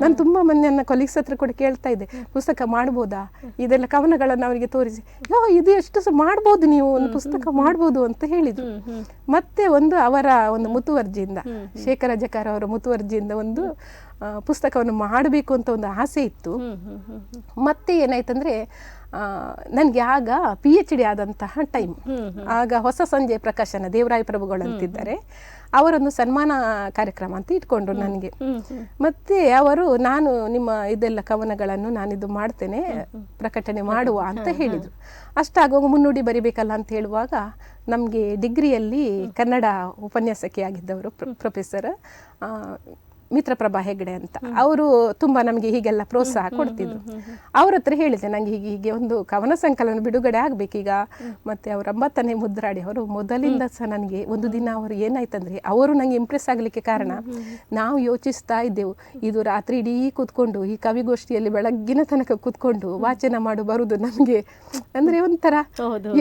ನಾನು ತುಂಬಾ ಮಂದಿ ನನ್ನ ಕೊಲೀಗ್ಸ್ ಹತ್ರ ಕೂಡ ಕೇಳ್ತಾ ಇದ್ದೆ. ಪುಸ್ತಕ ಮಾಡ್ಬೋದಾ? ಇದೆಲ್ಲ ಕವನಗಳನ್ನು ಅವರಿಗೆ ತೋರಿಸಿ. ಯೋ ಇದು ಎಷ್ಟು ಸಹ ಮಾಡ್ಬೋದು ನೀವು ಒಂದು ಪುಸ್ತಕ ಮಾಡ್ಬೋದು ಅಂತ ಹೇಳಿದ್ರು. ಮತ್ತೆ ಒಂದು ಅವರ ಒಂದು ಮುತುವರ್ಜಿಯಿಂದ ಶೇಖರ ಜಕಾರ ಅವರ ಮುತುವರ್ಜಿಯಿಂದ ಒಂದು ಪುಸ್ತಕವನ್ನು ಮಾಡಬೇಕು ಅಂತ ಒಂದು ಆಸೆ ಇತ್ತು. ಮತ್ತೆ ಏನಾಯ್ತಂದ್ರೆ ನನಗೆ ಆಗ ಪಿ ಎಚ್ ಡಿ ಆದಂತಹ ಟೈಮ್ ಆಗ ಹೊಸ ಸಂಜೆ ಪ್ರಕಾಶನ, ದೇವರಾಯ ಪ್ರಭುಗಳು ಅಂತಿದ್ದಾರೆ. ಅವರೊಂದು ಸನ್ಮಾನ ಕಾರ್ಯಕ್ರಮ ಅಂತ ಇಟ್ಕೊಂಡ್ರು ನನಗೆ. ಮತ್ತೆ ಅವರು ನಾನು ನಿಮ್ಮ ಇದೆಲ್ಲ ಕವನಗಳನ್ನು ನಾನಿದು ಮಾಡ್ತೇನೆ, ಪ್ರಕಟಣೆ ಮಾಡುವ ಅಂತ ಹೇಳಿದ್ರು. ಅಷ್ಟಾಗುವಾಗ ಮುನ್ನುಡಿ ಬರಿಬೇಕಲ್ಲ ಅಂತ ಹೇಳುವಾಗ ನಮಗೆ ಡಿಗ್ರಿಯಲ್ಲಿ ಕನ್ನಡ ಉಪನ್ಯಾಸಕಿ ಆಗಿದ್ದವರು ಪ್ರೊಫೆಸರ್ ಮಿತ್ರಪ್ರಭಾ ಹೆಗ್ಡೆ ಅಂತ. ಅವರು ತುಂಬಾ ನಮಗೆ ಹೀಗೆಲ್ಲ ಪ್ರೋತ್ಸಾಹ ಕೊಡ್ತಿದ್ರು. ಅವ್ರ ಹತ್ರ ಹೇಳಿದೆ ನಂಗೆ ಹೀಗೆ ಹೀಗೆ ಒಂದು ಕವನ ಸಂಕಲನ ಬಿಡುಗಡೆ ಆಗ್ಬೇಕೀಗ. ಮತ್ತೆ ಅವ್ರ ಒಂಬತ್ತನೇ ಮುದ್ರಾಡಿ ಅವರು ಮೊದಲಿಂದ ಸಹ ನನಗೆ ಒಂದು ದಿನ ಅವರು ಏನಾಯ್ತಂದ್ರೆ ಅವರು ನಂಗೆ ಇಂಪ್ರೆಸ್ ಆಗ್ಲಿಕ್ಕೆ ಕಾರಣ. ನಾವು ಯೋಚಿಸ್ತಾ ಇದ್ದೆವು ಇದು ರಾತ್ರಿ ಇಡೀ ಕೂತ್ಕೊಂಡು ಈ ಕವಿಗೋಷ್ಠಿಯಲ್ಲಿ ಬೆಳಗ್ಗಿನ ತನಕ ಕೂತ್ಕೊಂಡು ವಾಚನ ಮಾಡು ಬರುದು ನಮಗೆ. ಅಂದ್ರೆ ಒಂಥರ.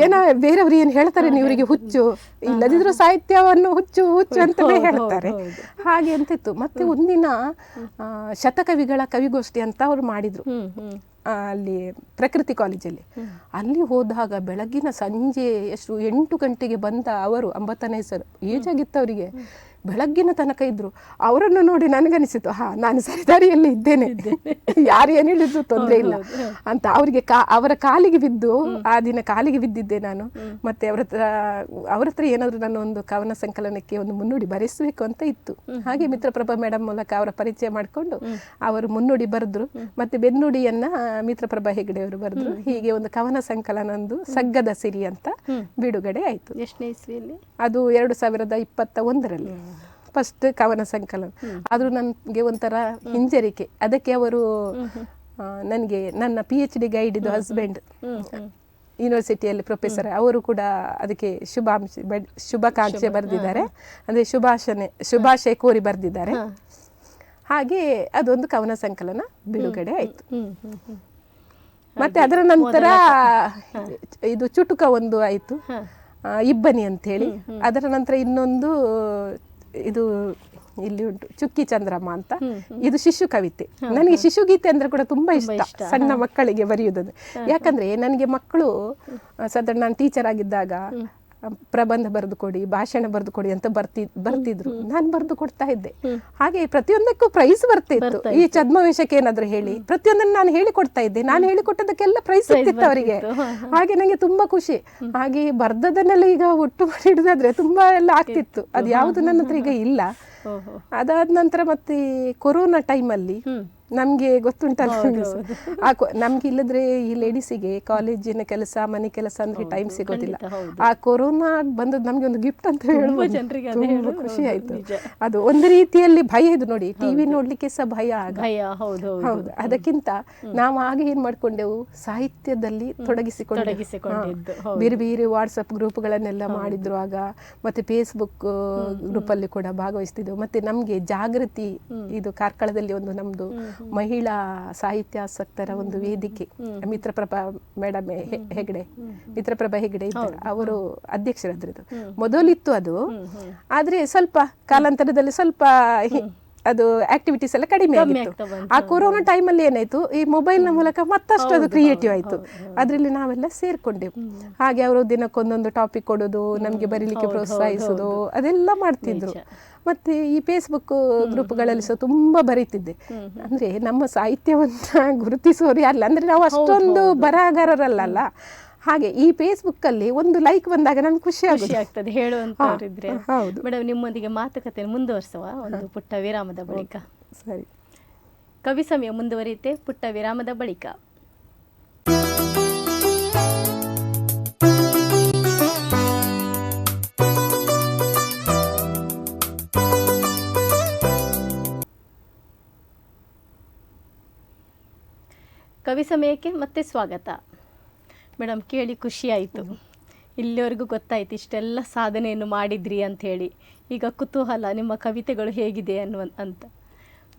ಏನ ಬೇರೆಯವರು ಏನ್ ಹೇಳ್ತಾರೆ ನೀವು ಇವರಿಗೆ ಹುಚ್ಚು. ಇಲ್ಲದಿದ್ರು ಸಾಹಿತ್ಯವನ್ನು ಹುಚ್ಚು ಹುಚ್ಚು ಅಂತಲೇ ಹೇಳ್ತಾರೆ. ಹಾಗೆ ಅಂತಿತ್ತು. ಮತ್ತೆ ಒಂದಿನ ಆ, ಶತಕವಿಗಳ ಕವಿಗೋಷ್ಠಿ ಅಂತ ಅವ್ರು ಮಾಡಿದ್ರು. ಅಲ್ಲಿ ಪ್ರಕೃತಿ ಕಾಲೇಜಲ್ಲಿ. ಅಲ್ಲಿ ಹೋದಾಗ ಬೆಳಗಿನ ಸಂಜೆ ಎಷ್ಟು ಎಂಟು ಗಂಟೆಗೆ ಬಂದ ಅವರು ಅಂಬತ್ತನೇ ಸರ್ ಏಜ್ ಆಗಿತ್ತು ಅವರಿಗೆ ಬೆಳಗ್ಗಿನ ತನಕ ಇದ್ರು. ಅವರನ್ನು ನೋಡಿ ನನಗನಿಸಿತು ಹಾ ನಾನು ಸರಿದಾರಿಯಲ್ಲಿ ಇದ್ದೇನೆ. (laughs) ಯಾರು ಏನು ಹೇಳಿದ್ರು ತೊಂದರೆ ಇಲ್ಲ. ಅಂತ ಅವರಿಗೆ ಕಾ ಅವರ ಕಾಲಿಗೆ ಬಿದ್ದು ಆ ದಿನ ಕಾಲಿಗೆ ಬಿದ್ದಿದ್ದೆ ನಾನು. ಮತ್ತೆ ಅವ್ರ ಹತ್ರ ಅವ್ರ ಹತ್ರ ಏನಾದ್ರು ನನ್ನ ಒಂದು ಕವನ ಸಂಕಲನಕ್ಕೆ ಒಂದು ಮುನ್ನುಡಿ ಬರೆಸಬೇಕು ಅಂತ ಇತ್ತು. ಹಾಗೆ ಮಿತ್ರಪ್ರಭಾ ಮೇಡಮ್ ಮೂಲಕ ಅವರ ಪರಿಚಯ ಮಾಡಿಕೊಂಡು ಅವರು ಮುನ್ನುಡಿ ಬರೆದ್ರು. ಮತ್ತೆ ಬೆನ್ನುಡಿಯನ್ನ ಮಿತ್ರಪ್ರಭಾ ಹೆಗಡೆ ಅವರು ಬರೆದ್ರು ಹೀಗೆ ಒಂದು ಕವನ ಸಂಕಲನ ಒಂದು ಸಗ್ಗದ ಸಿರಿ ಅಂತ ಬಿಡುಗಡೆ ಆಯ್ತು. ಎಷ್ಟನೇ ಇಸ್ವಿಯಲ್ಲಿ? ಅದು ಎರಡು ಸಾವಿರದ ಇಪ್ಪತ್ತ ಒಂದರಲ್ಲಿ ಫಸ್ಟ್ ಕವನ ಸಂಕಲನ. ಆದರೂ ನನಗೆ ಒಂಥರ ಹಿಂಜರಿಕೆ. ಅದಕ್ಕೆ ಅವರು ನನಗೆ ನನ್ನ ಪಿ ಎಚ್ ಡಿ ಗೈಡ್ ಇದು ಹಸ್ಬೆಂಡ್ ಯೂನಿವರ್ಸಿಟಿಯಲ್ಲಿ ಪ್ರೊಫೆಸರ್ ಅವರು ಕೂಡ ಅದಕ್ಕೆ ಶುಭಾಂಶ ಶುಭಾಕಾಂಕ್ಷೆ ಬರೆದಿದ್ದಾರೆ. ಅಂದ್ರೆ ಶುಭಾಶನೆ ಶುಭಾಶಯ ಕೋರಿ ಬರೆದಿದ್ದಾರೆ. ಹಾಗೆ ಅದೊಂದು ಕವನ ಸಂಕಲನ ಬಿಡುಗಡೆ ಆಯ್ತು. ಮತ್ತೆ ಅದರ ನಂತರ ಇದು ಚುಟುಕ ಒಂದು ಆಯಿತು. ಇಬ್ಬನಿ ಅಂತ ಹೇಳಿ ಅದರ ನಂತರ ಇನ್ನೊಂದು ಇದು ಇಲ್ಲಿ ಉಂಟು ಚುಕ್ಕಿ ಚಂದ್ರಮ್ಮ ಅಂತ. ಇದು ಶಿಶು ಕವಿತೆ. ನನಗೆ ಶಿಶು ಗೀತೆ ಅಂದ್ರೆ ಕೂಡ ತುಂಬಾ ಇಷ್ಟ. ಸಣ್ಣ ಮಕ್ಕಳಿಗೆ ಬರೆಯುವುದು ಯಾಕಂದ್ರೆ ನನಗೆ ಮಕ್ಕಳು ಸಾಧಾರಣ ನಾನು ಟೀಚರ್ ಆಗಿದ್ದಾಗ ಪ್ರಬಂಧ ಬರೆದು ಕೊಡಿ ಭಾಷಣ ಬರೆದು ಕೊಡಿ ಅಂತ ಬರ್ತಿ ಬರ್ತಿದ್ರು. ನಾನು ಬರೆದು ಕೊಡ್ತಾ ಇದ್ದೆ. ಹಾಗೆ ಪ್ರತಿಯೊಂದಕ್ಕೂ ಪ್ರೈಸ್ ಬರ್ತಿತ್ತು. ಈ ಛದ್ಮವೇಷಕ್ಕೆ ಏನಾದ್ರು ಹೇಳಿ. ಪ್ರತಿಯೊಂದನ್ನು ನಾನು ಹೇಳಿ ಕೊಡ್ತಾ ಇದ್ದೆ. ನಾನು ಹೇಳಿ ಕೊಟ್ಟದಕ್ಕೆಲ್ಲ ಪ್ರೈಸ್ ಸಿಕ್ತಿತ್ತು ಅವರಿಗೆ. ಹಾಗೆ ನನಗೆ ತುಂಬಾ ಖುಷಿ. ಹಾಗೆ ಬರ್ದದನ್ನೆಲ್ಲ ಈಗ ಒಟ್ಟು ಮಾಡಿ ತುಂಬಾ ಎಲ್ಲ ಆಗ್ತಿತ್ತು. ಅದು ಯಾವುದು ನನ್ನ ಹತ್ರ ಈಗ ಇಲ್ಲ. ಅದಾದ ನಂತರ ಮತ್ತೆ ಕೊರೋನಾ ಟೈಮಲ್ಲಿ ನಮ್ಗೆ ಗೊತ್ತುಂಟಲ್ಲ ಆ ನಮ್ಗೆ ಇಲ್ಲದ್ರೆ ಈ ಲೇಡೀಸಿಗೆ ಕಾಲೇಜಿನ ಕೆಲಸ ಮನೆ ಕೆಲಸ ಅಂದ್ರೆ ಟೈಮ್ ಸಿಗೋದಿಲ್ಲ. ಆ ಕೊರೋನಾ ಬಂದದ್ದು ನಮ್ಗೆ ಒಂದು ಗಿಫ್ಟ್ ಅಂತ ಹೇಳುವ ಖುಷಿ ಆಯ್ತು. ಅದು ಒಂದು ರೀತಿಯಲ್ಲಿ ಭಯ ಇದು ನೋಡಿ ಟಿವಿ ನೋಡ್ಲಿಕ್ಕೆ ಸಹ ಭಯ ಆಗ. ಹೌದು ಅದಕ್ಕಿಂತ ನಾವು ಆಗ ಏನ್ ಮಾಡ್ಕೊಂಡೆವು? ಸಾಹಿತ್ಯದಲ್ಲಿ ತೊಡಗಿಸಿಕೊಂಡು. ಬೇರೆ ಬೇರೆ ವಾಟ್ಸಪ್ ಗ್ರೂಪ್ಗಳನ್ನೆಲ್ಲ ಮಾಡಿದ್ರು ಆಗ. ಮತ್ತೆ ಫೇಸ್ಬುಕ್ ಗ್ರೂಪ್ ಅಲ್ಲಿ ಕೂಡ ಭಾಗವಹಿಸ್ತಿದ್ದೆವು. ಮತ್ತೆ ನಮ್ಗೆ ಜಾಗೃತಿ ಇದು ಕಾರ್ಕಳದಲ್ಲಿ ಒಂದು ನಮ್ದು ಮಹಿಳಾ ಸಾಹಿತ್ಯಾಸಕ್ತರ ಒಂದು ವೇದಿಕೆ ಮಿತ್ರಪ್ರಭಾ ಮೇಡಮ್ ಹೆಗಡೆ ಮಿತ್ರಪ್ರಭಾ ಹೆಗಡೆ ಅವರು ಅಧ್ಯಕ್ಷರಾದ್ರದ್ದು ಮೊದಲಿತ್ತು ಅದು ಆದ್ರೆ ಸ್ವಲ್ಪ ಕಾಲಾಂತರದಲ್ಲಿ ಸ್ವಲ್ಪ ಅದು ಆಕ್ಟಿವಿಟೀಸ್ ಎಲ್ಲ ಕಡಿಮೆ ಆಗಿತ್ತು. ಆ ಕೊರೋನಾ ಟೈಮಲ್ಲಿ ಏನಾಯ್ತು? ಈ ಮೊಬೈಲ್ನ ಮೂಲಕ ಮತ್ತಷ್ಟು ಅದು ಕ್ರಿಯೇಟಿವ್ ಆಯ್ತು. ಅದರಲ್ಲಿ ನಾವೆಲ್ಲ ಸೇರ್ಕೊಂಡೆವು. ಹಾಗೆ ಅವರು ದಿನಕ್ಕೊಂದೊಂದು ಟಾಪಿಕ್ ಕೊಡೋದು ನಮಗೆ ಬರೀಲಿಕ್ಕೆ ಪ್ರೋತ್ಸಾಹಿಸೋದು ಅದೆಲ್ಲ ಮಾಡ್ತಿದ್ರು. ಮತ್ತೆ ಈ ಫೇಸ್ಬುಕ್ ಗ್ರೂಪ್ಗಳಲ್ಲಿ ಸಹ ತುಂಬಾ ಬರೀತಿದ್ದೆ. ಅಂದ್ರೆ ನಮ್ಮ ಸಾಹಿತ್ಯವನ್ನ (laughs) ಗುರುತಿಸುವವರು ಯಾರಲ್ಲ? ಅಂದ್ರೆ ನಾವು ಅಷ್ಟೊಂದು ಬರಹಗಾರರಲ್ಲ ಹಾಗೆ ಈ ಫೇಸ್ಬುಕ್ ಅಲ್ಲಿ ಒಂದು ಲೈಕ್ ಬಂದಾಗ ನನ್ಗೆ ಖುಷಿ ಖುಷಿ ಆಗ್ತದೆ. ಹೇಳುವಂತವ್ರಿದ್ರೆ ಹೌದು. ಮೇಡಮ್ ನಿಮ್ಮೊಂದಿಗೆ ಮಾತುಕತೆ ಮುಂದುವರಿಸುವ ಒಂದು ಪುಟ್ಟ ವಿರಾಮದ ಬಳಿಕ. ಸರಿ. ಕವಿ ಸಮಯ ಮುಂದುವರಿಯುತ್ತೆ. ಪುಟ್ಟ ವಿರಾಮದ ಬಳಿಕ. ಕವಿ ಸಮಯಕ್ಕೆ ಮತ್ತೆ ಸ್ವಾಗತ. ಮೇಡಮ್ ಕೇಳಿ ಖುಷಿ ಆಯಿತು. ಇಲ್ಲಿವರೆಗೂ ಗೊತ್ತಾಯ್ತು ಇಷ್ಟೆಲ್ಲ ಸಾಧನೆಯನ್ನು ಮಾಡಿದ್ರಿ ಹೇಳಿ. ಈಗ ಕುತೂಹಲ, ನಿಮ್ಮ ಕವಿತೆಗಳು ಹೇಗಿದೆ ಅನ್ನುವ ಅಂತ.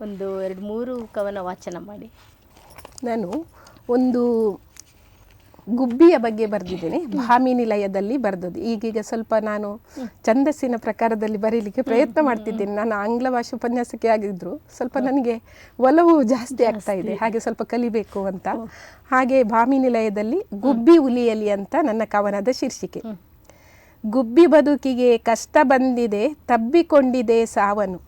ಒಂದು ಎರಡು ಮೂರು ಕವನ ವಾಚನ ಮಾಡಿ. ನಾನು ಒಂದು ಗುಬ್ಬಿಯ ಬಗ್ಗೆ ಬರೆದಿದ್ದೇನೆ. ಭಾಮಿನಿ ಲಯದಲ್ಲಿ ಬರೆದದ್ದು. ಈಗೀಗ ಸ್ವಲ್ಪ ನಾನು ಛಂದಸ್ಸಿನ ಪ್ರಕಾರದಲ್ಲಿ ಬರೀಲಿಕ್ಕೆ ಪ್ರಯತ್ನ ಮಾಡ್ತಿದ್ದೇನೆ. ನಾನು ಆಂಗ್ಲ ಭಾಷೆ ಉಪನ್ಯಾಸಕ್ಕೆ ಆಗಿದ್ರು. ಸ್ವಲ್ಪ ನನಗೆ ಒಲವು ಜಾಸ್ತಿ ಆಗ್ತಾ ಇದೆ. ಹಾಗೆ ಸ್ವಲ್ಪ ಕಲಿಬೇಕು ಅಂತ. ಹಾಗೆ ಭಾಮಿನಿ ಲಯದಲ್ಲಿ ಗುಬ್ಬಿ ಉಲಿಯಲಿ ಅಂತ ನನ್ನ ಕವನದ ಶೀರ್ಷಿಕೆ. ಗುಬ್ಬಿ ಬದುಕಿಗೆ ಕಷ್ಟ ಬಂದಿದೆ ತಬ್ಬಿಕೊಂಡಿದೆ ಸಾವನು.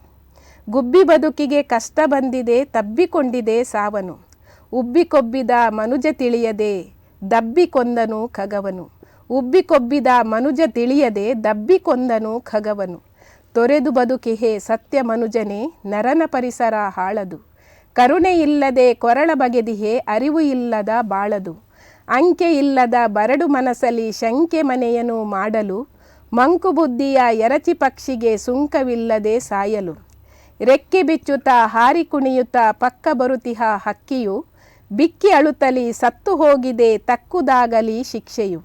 ಗುಬ್ಬಿ ಬದುಕಿಗೆ ಕಷ್ಟ ಬಂದಿದೆ ತಬ್ಬಿಕೊಂಡಿದೆ ಸಾವನು. ಉಬ್ಬಿಕೊಬ್ಬಿದ ಮನುಜ ತಿಳಿಯದೆ ದಬ್ಬಿಕೊಂದನು ಖಗವನು. ಉಬ್ಬಿಕೊಬ್ಬಿದ ಮನುಜ ತಿಳಿಯದೆ ದಬ್ಬಿಕೊಂದನು ಖಗವನು. ತೊರೆದು ಬದುಕಿಹೆ ಸತ್ಯ ಮನುಜನೇ, ನರನ ಪರಿಸರ ಹಾಳದು. ಕರುಣೆ ಇಲ್ಲದೆ ಕೊರಳ ಬಗೆದಿಹೆ ಅರಿವು ಇಲ್ಲದ ಬಾಳದು. ಅಂಕೆ ಇಲ್ಲದ ಬರಡು ಮನಸಲಿ ಶಂಕೆ ಮನೆಯನು ಮಾಡಲು. ಮಂಕು ಬುದ್ಧಿಯ ಎರಚಿ ಪಕ್ಷಿಗೆ ಸುಂಕವಿಲ್ಲದೆ ಸಾಯಲು. ರೆಕ್ಕೆ ಬಿಚ್ಚುತ್ತಾ, ಹಾರಿ ಕುಣಿಯುತ್ತಾ, ಪಕ್ಕ ಬರುತಿಹ ಹಕ್ಕಿಯು. ಬಿಕ್ಕಿ ಅಳುತ್ತಲಿ ಸತ್ತು ಹೋಗಿದೆ, ತಕ್ಕುದಾಗಲಿ ಶಿಕ್ಷೆಯು.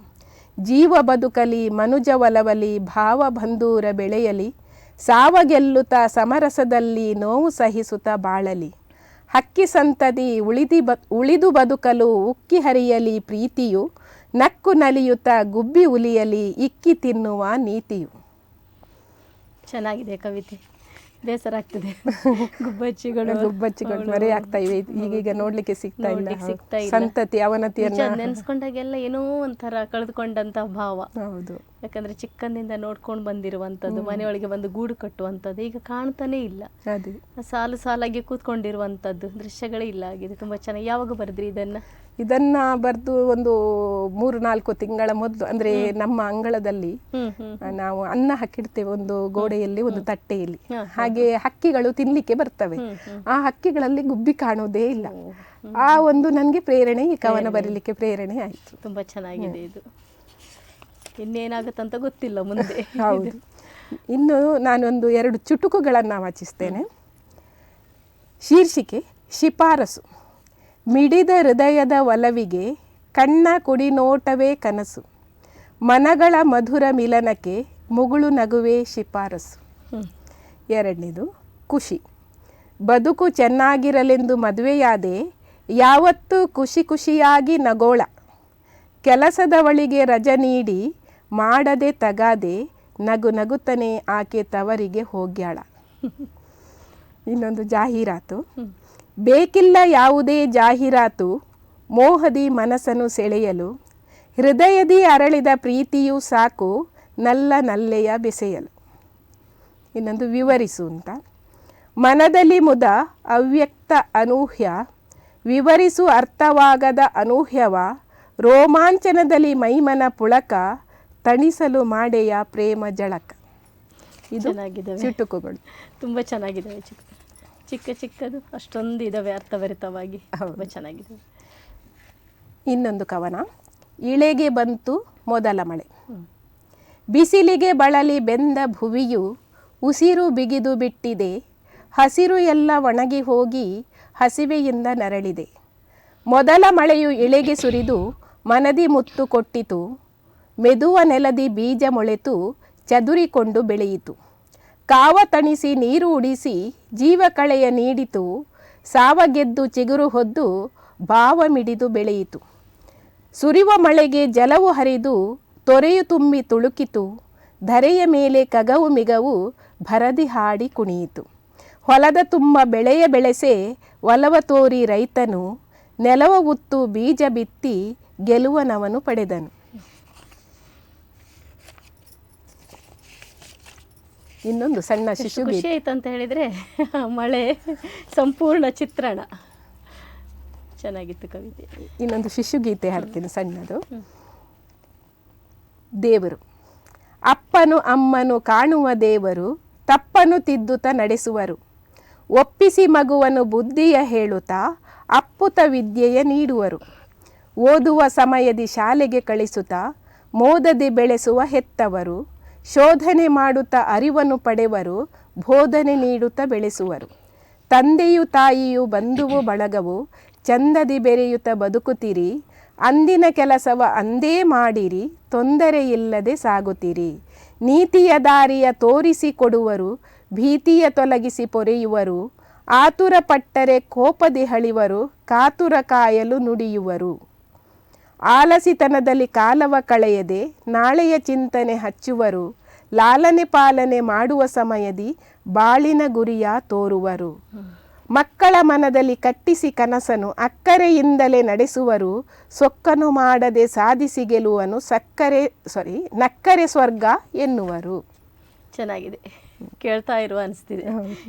ಜೀವ ಬದುಕಲಿ, ಮನುಜ ಒಲವಲಿ, ಭಾವ ಬಂಧೂರ ಬೆಳೆಯಲಿ, ಸಾವ ಗೆಲ್ಲುತ್ತ ಸಮರಸದಲ್ಲಿ ನೋವು ಸಹಿಸುತ್ತ ಬಾಳಲಿ. ಹಕ್ಕಿ ಸಂತದಿ ಉಳಿದಿ ಬ, ಉಳಿದು ಬದುಕಲು ಉಕ್ಕಿ ಹರಿಯಲಿ ಪ್ರೀತಿಯು, ನಕ್ಕು ನಲಿಯುತ್ತ ಗುಬ್ಬಿ ಉಲಿಯಲಿ ಇಕ್ಕಿ ತಿನ್ನುವ ನೀತಿಯು. ಚೆನ್ನಾಗಿದೆ ಕವಿತೆ. ಬೇಸರ ಆಗ್ತದೆ. (laughs) ಗುಬ್ಬಚ್ಚಿಗಳು ಗುಬ್ಬಚ್ಚಿಗಳು ಮರೆ ಆಗ್ತಾ ಇವೆ ಈಗೀಗ ನೋಡ್ಲಿಕ್ಕೆ ಸಿಗ್ತಾ ಇಲ್ಲ. ಸಿಗ್ತಾ ಇಲ್ಲ. ಸಂತತಿ ಅವನತಿಯನ್ನ ನೆನ್ಸ್ಕೊಂಡಾಗೆಲ್ಲ ಏನೋ ಒಂಥರ ಕಳೆದುಕೊಂಡಂತ ಭಾವ. ಹೌದು. ಯಾಕಂದ್ರೆ ಚಿಕ್ಕಂದಿಂದ ನೋಡ್ಕೊಂಡು ಬಂದಿರುವಂತದ್ದು ಮನೆಯೊಳಗೆ ಬಂದು ಗೂಡು ಕಟ್ಟುವಂತದ್ದು ಈಗ ಕಾಣ್ತಾನೆ ಇಲ್ಲ. ಸಾಲು ಸಾಲಾಗಿ ಕೂತ್ಕೊಂಡಿರುವಂತದ್ದು ದೃಶ್ಯಗಳೇ ಇಲ್ಲ. ಆಗಿದೆ ತುಂಬಾ ಚೆನ್ನಾಗಿ ಯಾವಾಗ ಬರೆದ್ರಿ ಇದನ್ನ? ಇದನ್ನ ಬರೆದು ಒಂದು ಮೂರು ನಾಲ್ಕು ತಿಂಗಳ ಮೊದಲು ಅಂದ್ರೆ ನಮ್ಮ ಅಂಗಳದಲ್ಲಿ ನಾವು ಅನ್ನ ಹಾಕಿಡ್ತೇವೆ ಒಂದು ಗೋಡೆಯಲ್ಲಿ ಒಂದು ತಟ್ಟೆಯಲ್ಲಿ. ಹಾಗೆ ಹಕ್ಕಿಗಳು ತಿನ್ಲಿಕ್ಕೆ ಬರ್ತವೆ. ಆ ಹಕ್ಕಿಗಳಲ್ಲಿ ಗುಬ್ಬಿ ಕಾಣೋದೇ ಇಲ್ಲ. ಆ ಒಂದು ನನಗೆ ಪ್ರೇರಣೆ ಈ ಕವನ ಬರೀಲಿಕ್ಕೆ ಪ್ರೇರಣೆ ಆಯ್ತು. ತುಂಬಾ ಚೆನ್ನಾಗಿದೆ ಇದು. ಇನ್ನೇನಾಗುತ್ತಂತ ಗೊತ್ತಿಲ್ಲ ಮುಂದೆ. (laughs) ಹೌದು. ಇನ್ನು ನಾನೊಂದು ಎರಡು ಚುಟುಕುಗಳನ್ನು ವಾಚಿಸ್ತೇನೆ. ಶೀರ್ಷಿಕೆ ಶಿಫಾರಸು. ಮಿಡಿದ ಹೃದಯದ ಒಲವಿಗೆ ಕಣ್ಣ ಕುಡಿನೋಟವೇ ಕನಸು. ಮನಗಳ ಮಧುರ ಮಿಲನಕ್ಕೆ ಮುಗುಳು ನಗುವೆ ಶಿಫಾರಸು. ಎರಡನೇದು, ಖುಷಿ. ಬದುಕು ಚೆನ್ನಾಗಿರಲೆಂದು ಮದುವೆಯಾದೆ ಯಾವತ್ತೂ ಖುಷಿ ಖುಷಿಯಾಗಿ ನಗೋಳ. ಕೆಲಸದವಳಿಗೆ ರಜ ನೀಡಿ ಮಾಡದೆ ತಗಾದೆ ನಗು ನಗುತ್ತನೆ ಆಕೆ ತವರಿಗೆ ಹೋಗ್ಯಾಳ. ಇನ್ನೊಂದು ಜಾಹೀರಾತು. ಬೇಕಿಲ್ಲ ಯಾವುದೇ ಜಾಹೀರಾತು ಮೋಹದಿ ಮನಸ್ಸನ್ನು ಸೆಳೆಯಲು ಹೃದಯದಿ ಅರಳಿದ ಪ್ರೀತಿಯೂ ಸಾಕು ನಲ್ಲ ನಲ್ಲೆಯ ಬೆಸೆಯಲು. ಇನ್ನೊಂದು ವಿವರಿಸು ಅಂತ. ಮನದಲ್ಲಿ ಮುದ ಅವ್ಯಕ್ತ ಅನೂಹ್ಯ ವಿವರಿಸು ಅರ್ಥವಾಗದ ಅನೂಹ್ಯವ ರೋಮಾಂಚನದಲ್ಲಿ ಮೈಮನ ಪುಳಕ ತಣಿಸಲು ಮಾಡೆಯ ಪ್ರೇಮ ಜಳಕ. ಇದು ಚುಟುಕುಗಳು ತುಂಬಾ ಚೆನ್ನಾಗಿದ್ದಾವೆ ಚಿಕ್ಕ ಚಿಕ್ಕ ಚಿಕ್ಕದು ಅಷ್ಟೊಂದು ಇದಾವೆ ಅರ್ಥಭರಿತವಾಗಿ. ತುಂಬಾ ಚೆನ್ನಾಗಿದೆ ಇನ್ನೊಂದು ಕವನ. ಇಳೆಗೆ ಬಂತು ಮೊದಲ ಮಳೆ. ಬಿಸಿಲಿಗೆ ಬಳಲಿ ಬೆಂದ ಭುವಿಯು ಉಸಿರು ಬಿಗಿದು ಬಿಟ್ಟಿದೆ. ಹಸಿರು ಎಲ್ಲ ಒಣಗಿ ಹೋಗಿ ಹಸಿವೆಯಿಂದ ನರಳಿದೆ. ಮೊದಲ ಮಳೆಯು ಇಳೆಗೆ ಸುರಿದು ಮನದಿ ಮುತ್ತು ಕೊಟ್ಟಿತು. ಮೆದುವ ನೆಲದಿ ಬೀಜ ಮೊಳೆತು ಚದುರಿಕೊಂಡು ಬೆಳೆಯಿತು. ಕಾವ ತಣಿಸಿ ನೀರು ಉಡಿಸಿ ಜೀವಕಳೆಯ ನೀಡಿತು, ಸಾವ ಗೆದ್ದು ಚಿಗುರು ಹೊದ್ದು ಭಾವ ಮಿಡಿದು ಬೆಳೆಯಿತು. ಸುರಿವ ಮಳೆಗೆ ಜಲವು ಹರಿದು ತೊರೆಯು ತುಂಬಿ ತುಳುಕಿತು, ಧರೆಯ ಮೇಲೆ ಕಗವು ಮಿಗವು ಭರದಿ ಹಾಡಿ ಕುಣಿಯಿತು. ಹೊಲದ ತುಂಬ ಬೆಳೆಯ ಬೆಳೆಸೆ ಒಲವ ತೋರಿ ರೈತನು, ನೆಲವ ಉತ್ತು ಬೀಜ ಬಿತ್ತಿ ಗೆಲುವನವನು ಪಡೆದನು. ಇನ್ನೊಂದು ಸಣ್ಣ ಶಿಶು ಖುಷಿ ಆಯ್ತು ಅಂತ ಹೇಳಿದ್ರೆ (laughs) ಮಳೆ ಸಂಪೂರ್ಣ ಚಿತ್ರಣ. ಚೆನ್ನಾಗಿತ್ತು ಕವಿತೆ. ಇನ್ನೊಂದು ಶಿಶುಗೀತೆ ಹಾಡ್ತೀನಿ ಸಣ್ಣದು. ದೇವರು. ಅಪ್ಪನು ಅಮ್ಮನು ಕಾಣುವ ದೇವರು ತಪ್ಪನು ತಿದ್ದುತ್ತ ನಡೆಸುವರು. ಒಪ್ಪಿಸಿ ಮಗುವನು ಬುದ್ಧಿಯ ಹೇಳುತ್ತಾ ಅಪ್ಪುತ ವಿದ್ಯೆಯ ನೀಡುವರು. ಓದುವ ಸಮಯದಿ ಶಾಲೆಗೆ ಕಳಿಸುತ್ತಾ ಮೋದದಿ ಬೆಳೆಸುವ ಹೆತ್ತವರು. ಶೋಧನೆ ಮಾಡುತ್ತಾ ಅರಿವನ್ನು ಪಡೆವರು, ಬೋಧನೆ ನೀಡುತ್ತಾ ಬೆಳೆಸುವರು. ತಂದೆಯು ತಾಯಿಯು ಬಂಧುವು ಬಳಗವು, ಚಂದದಿ ಬೆರೆಯುತ್ತ ಬದುಕುತ್ತೀರಿ, ಅಂದಿನ ಕೆಲಸವ ಅಂದೇ ಮಾಡಿರಿ ತೊಂದರೆ ಇಲ್ಲದೆ ಸಾಗುತ್ತೀರಿ. ನೀತಿಯ ದಾರಿಯ ತೋರಿಸಿ ಕೊಡುವರು ಭೀತಿಯ ತೊಲಗಿಸಿ ಪೊರೆಯುವರು ಆತುರ ಪಟ್ಟರೆ ಕೋಪದಿ ಹಳಿವರು, ಕಾತುರ ಕಾಯಲು ನುಡಿಯುವರು. ಆಲಸಿತನದಲ್ಲಿ ಕಾಲವ ಕಳೆಯದೆ ನಾಳೆಯ ಚಿಂತನೆ ಹಚ್ಚುವರು ಲಾಲನೆ ಪಾಲನೆ ಮಾಡುವ ಸಮಯದಿ ಬಾಳಿನ ಗುರಿಯ ತೋರುವರು. ಮಕ್ಕಳ ಮನದಲ್ಲಿ ಕಟ್ಟಿಸಿ ಕನಸನು ಅಕ್ಕರೆಯಿಂದಲೇ ನಡೆಸುವರು ಸೊಕ್ಕನು ಮಾಡದೆ ಸಾಧಿಸಿ ಗೆಲುವನು ಸಕ್ಕರೆ ಸಾರಿ ನಕ್ಕರೆ ಸ್ವರ್ಗ ಎನ್ನುವರು. ಚೆನ್ನಾಗಿದೆ. ಕೇಳ್ತಾ ಇರುವ ಅನಿಸ್ತಿದೆ.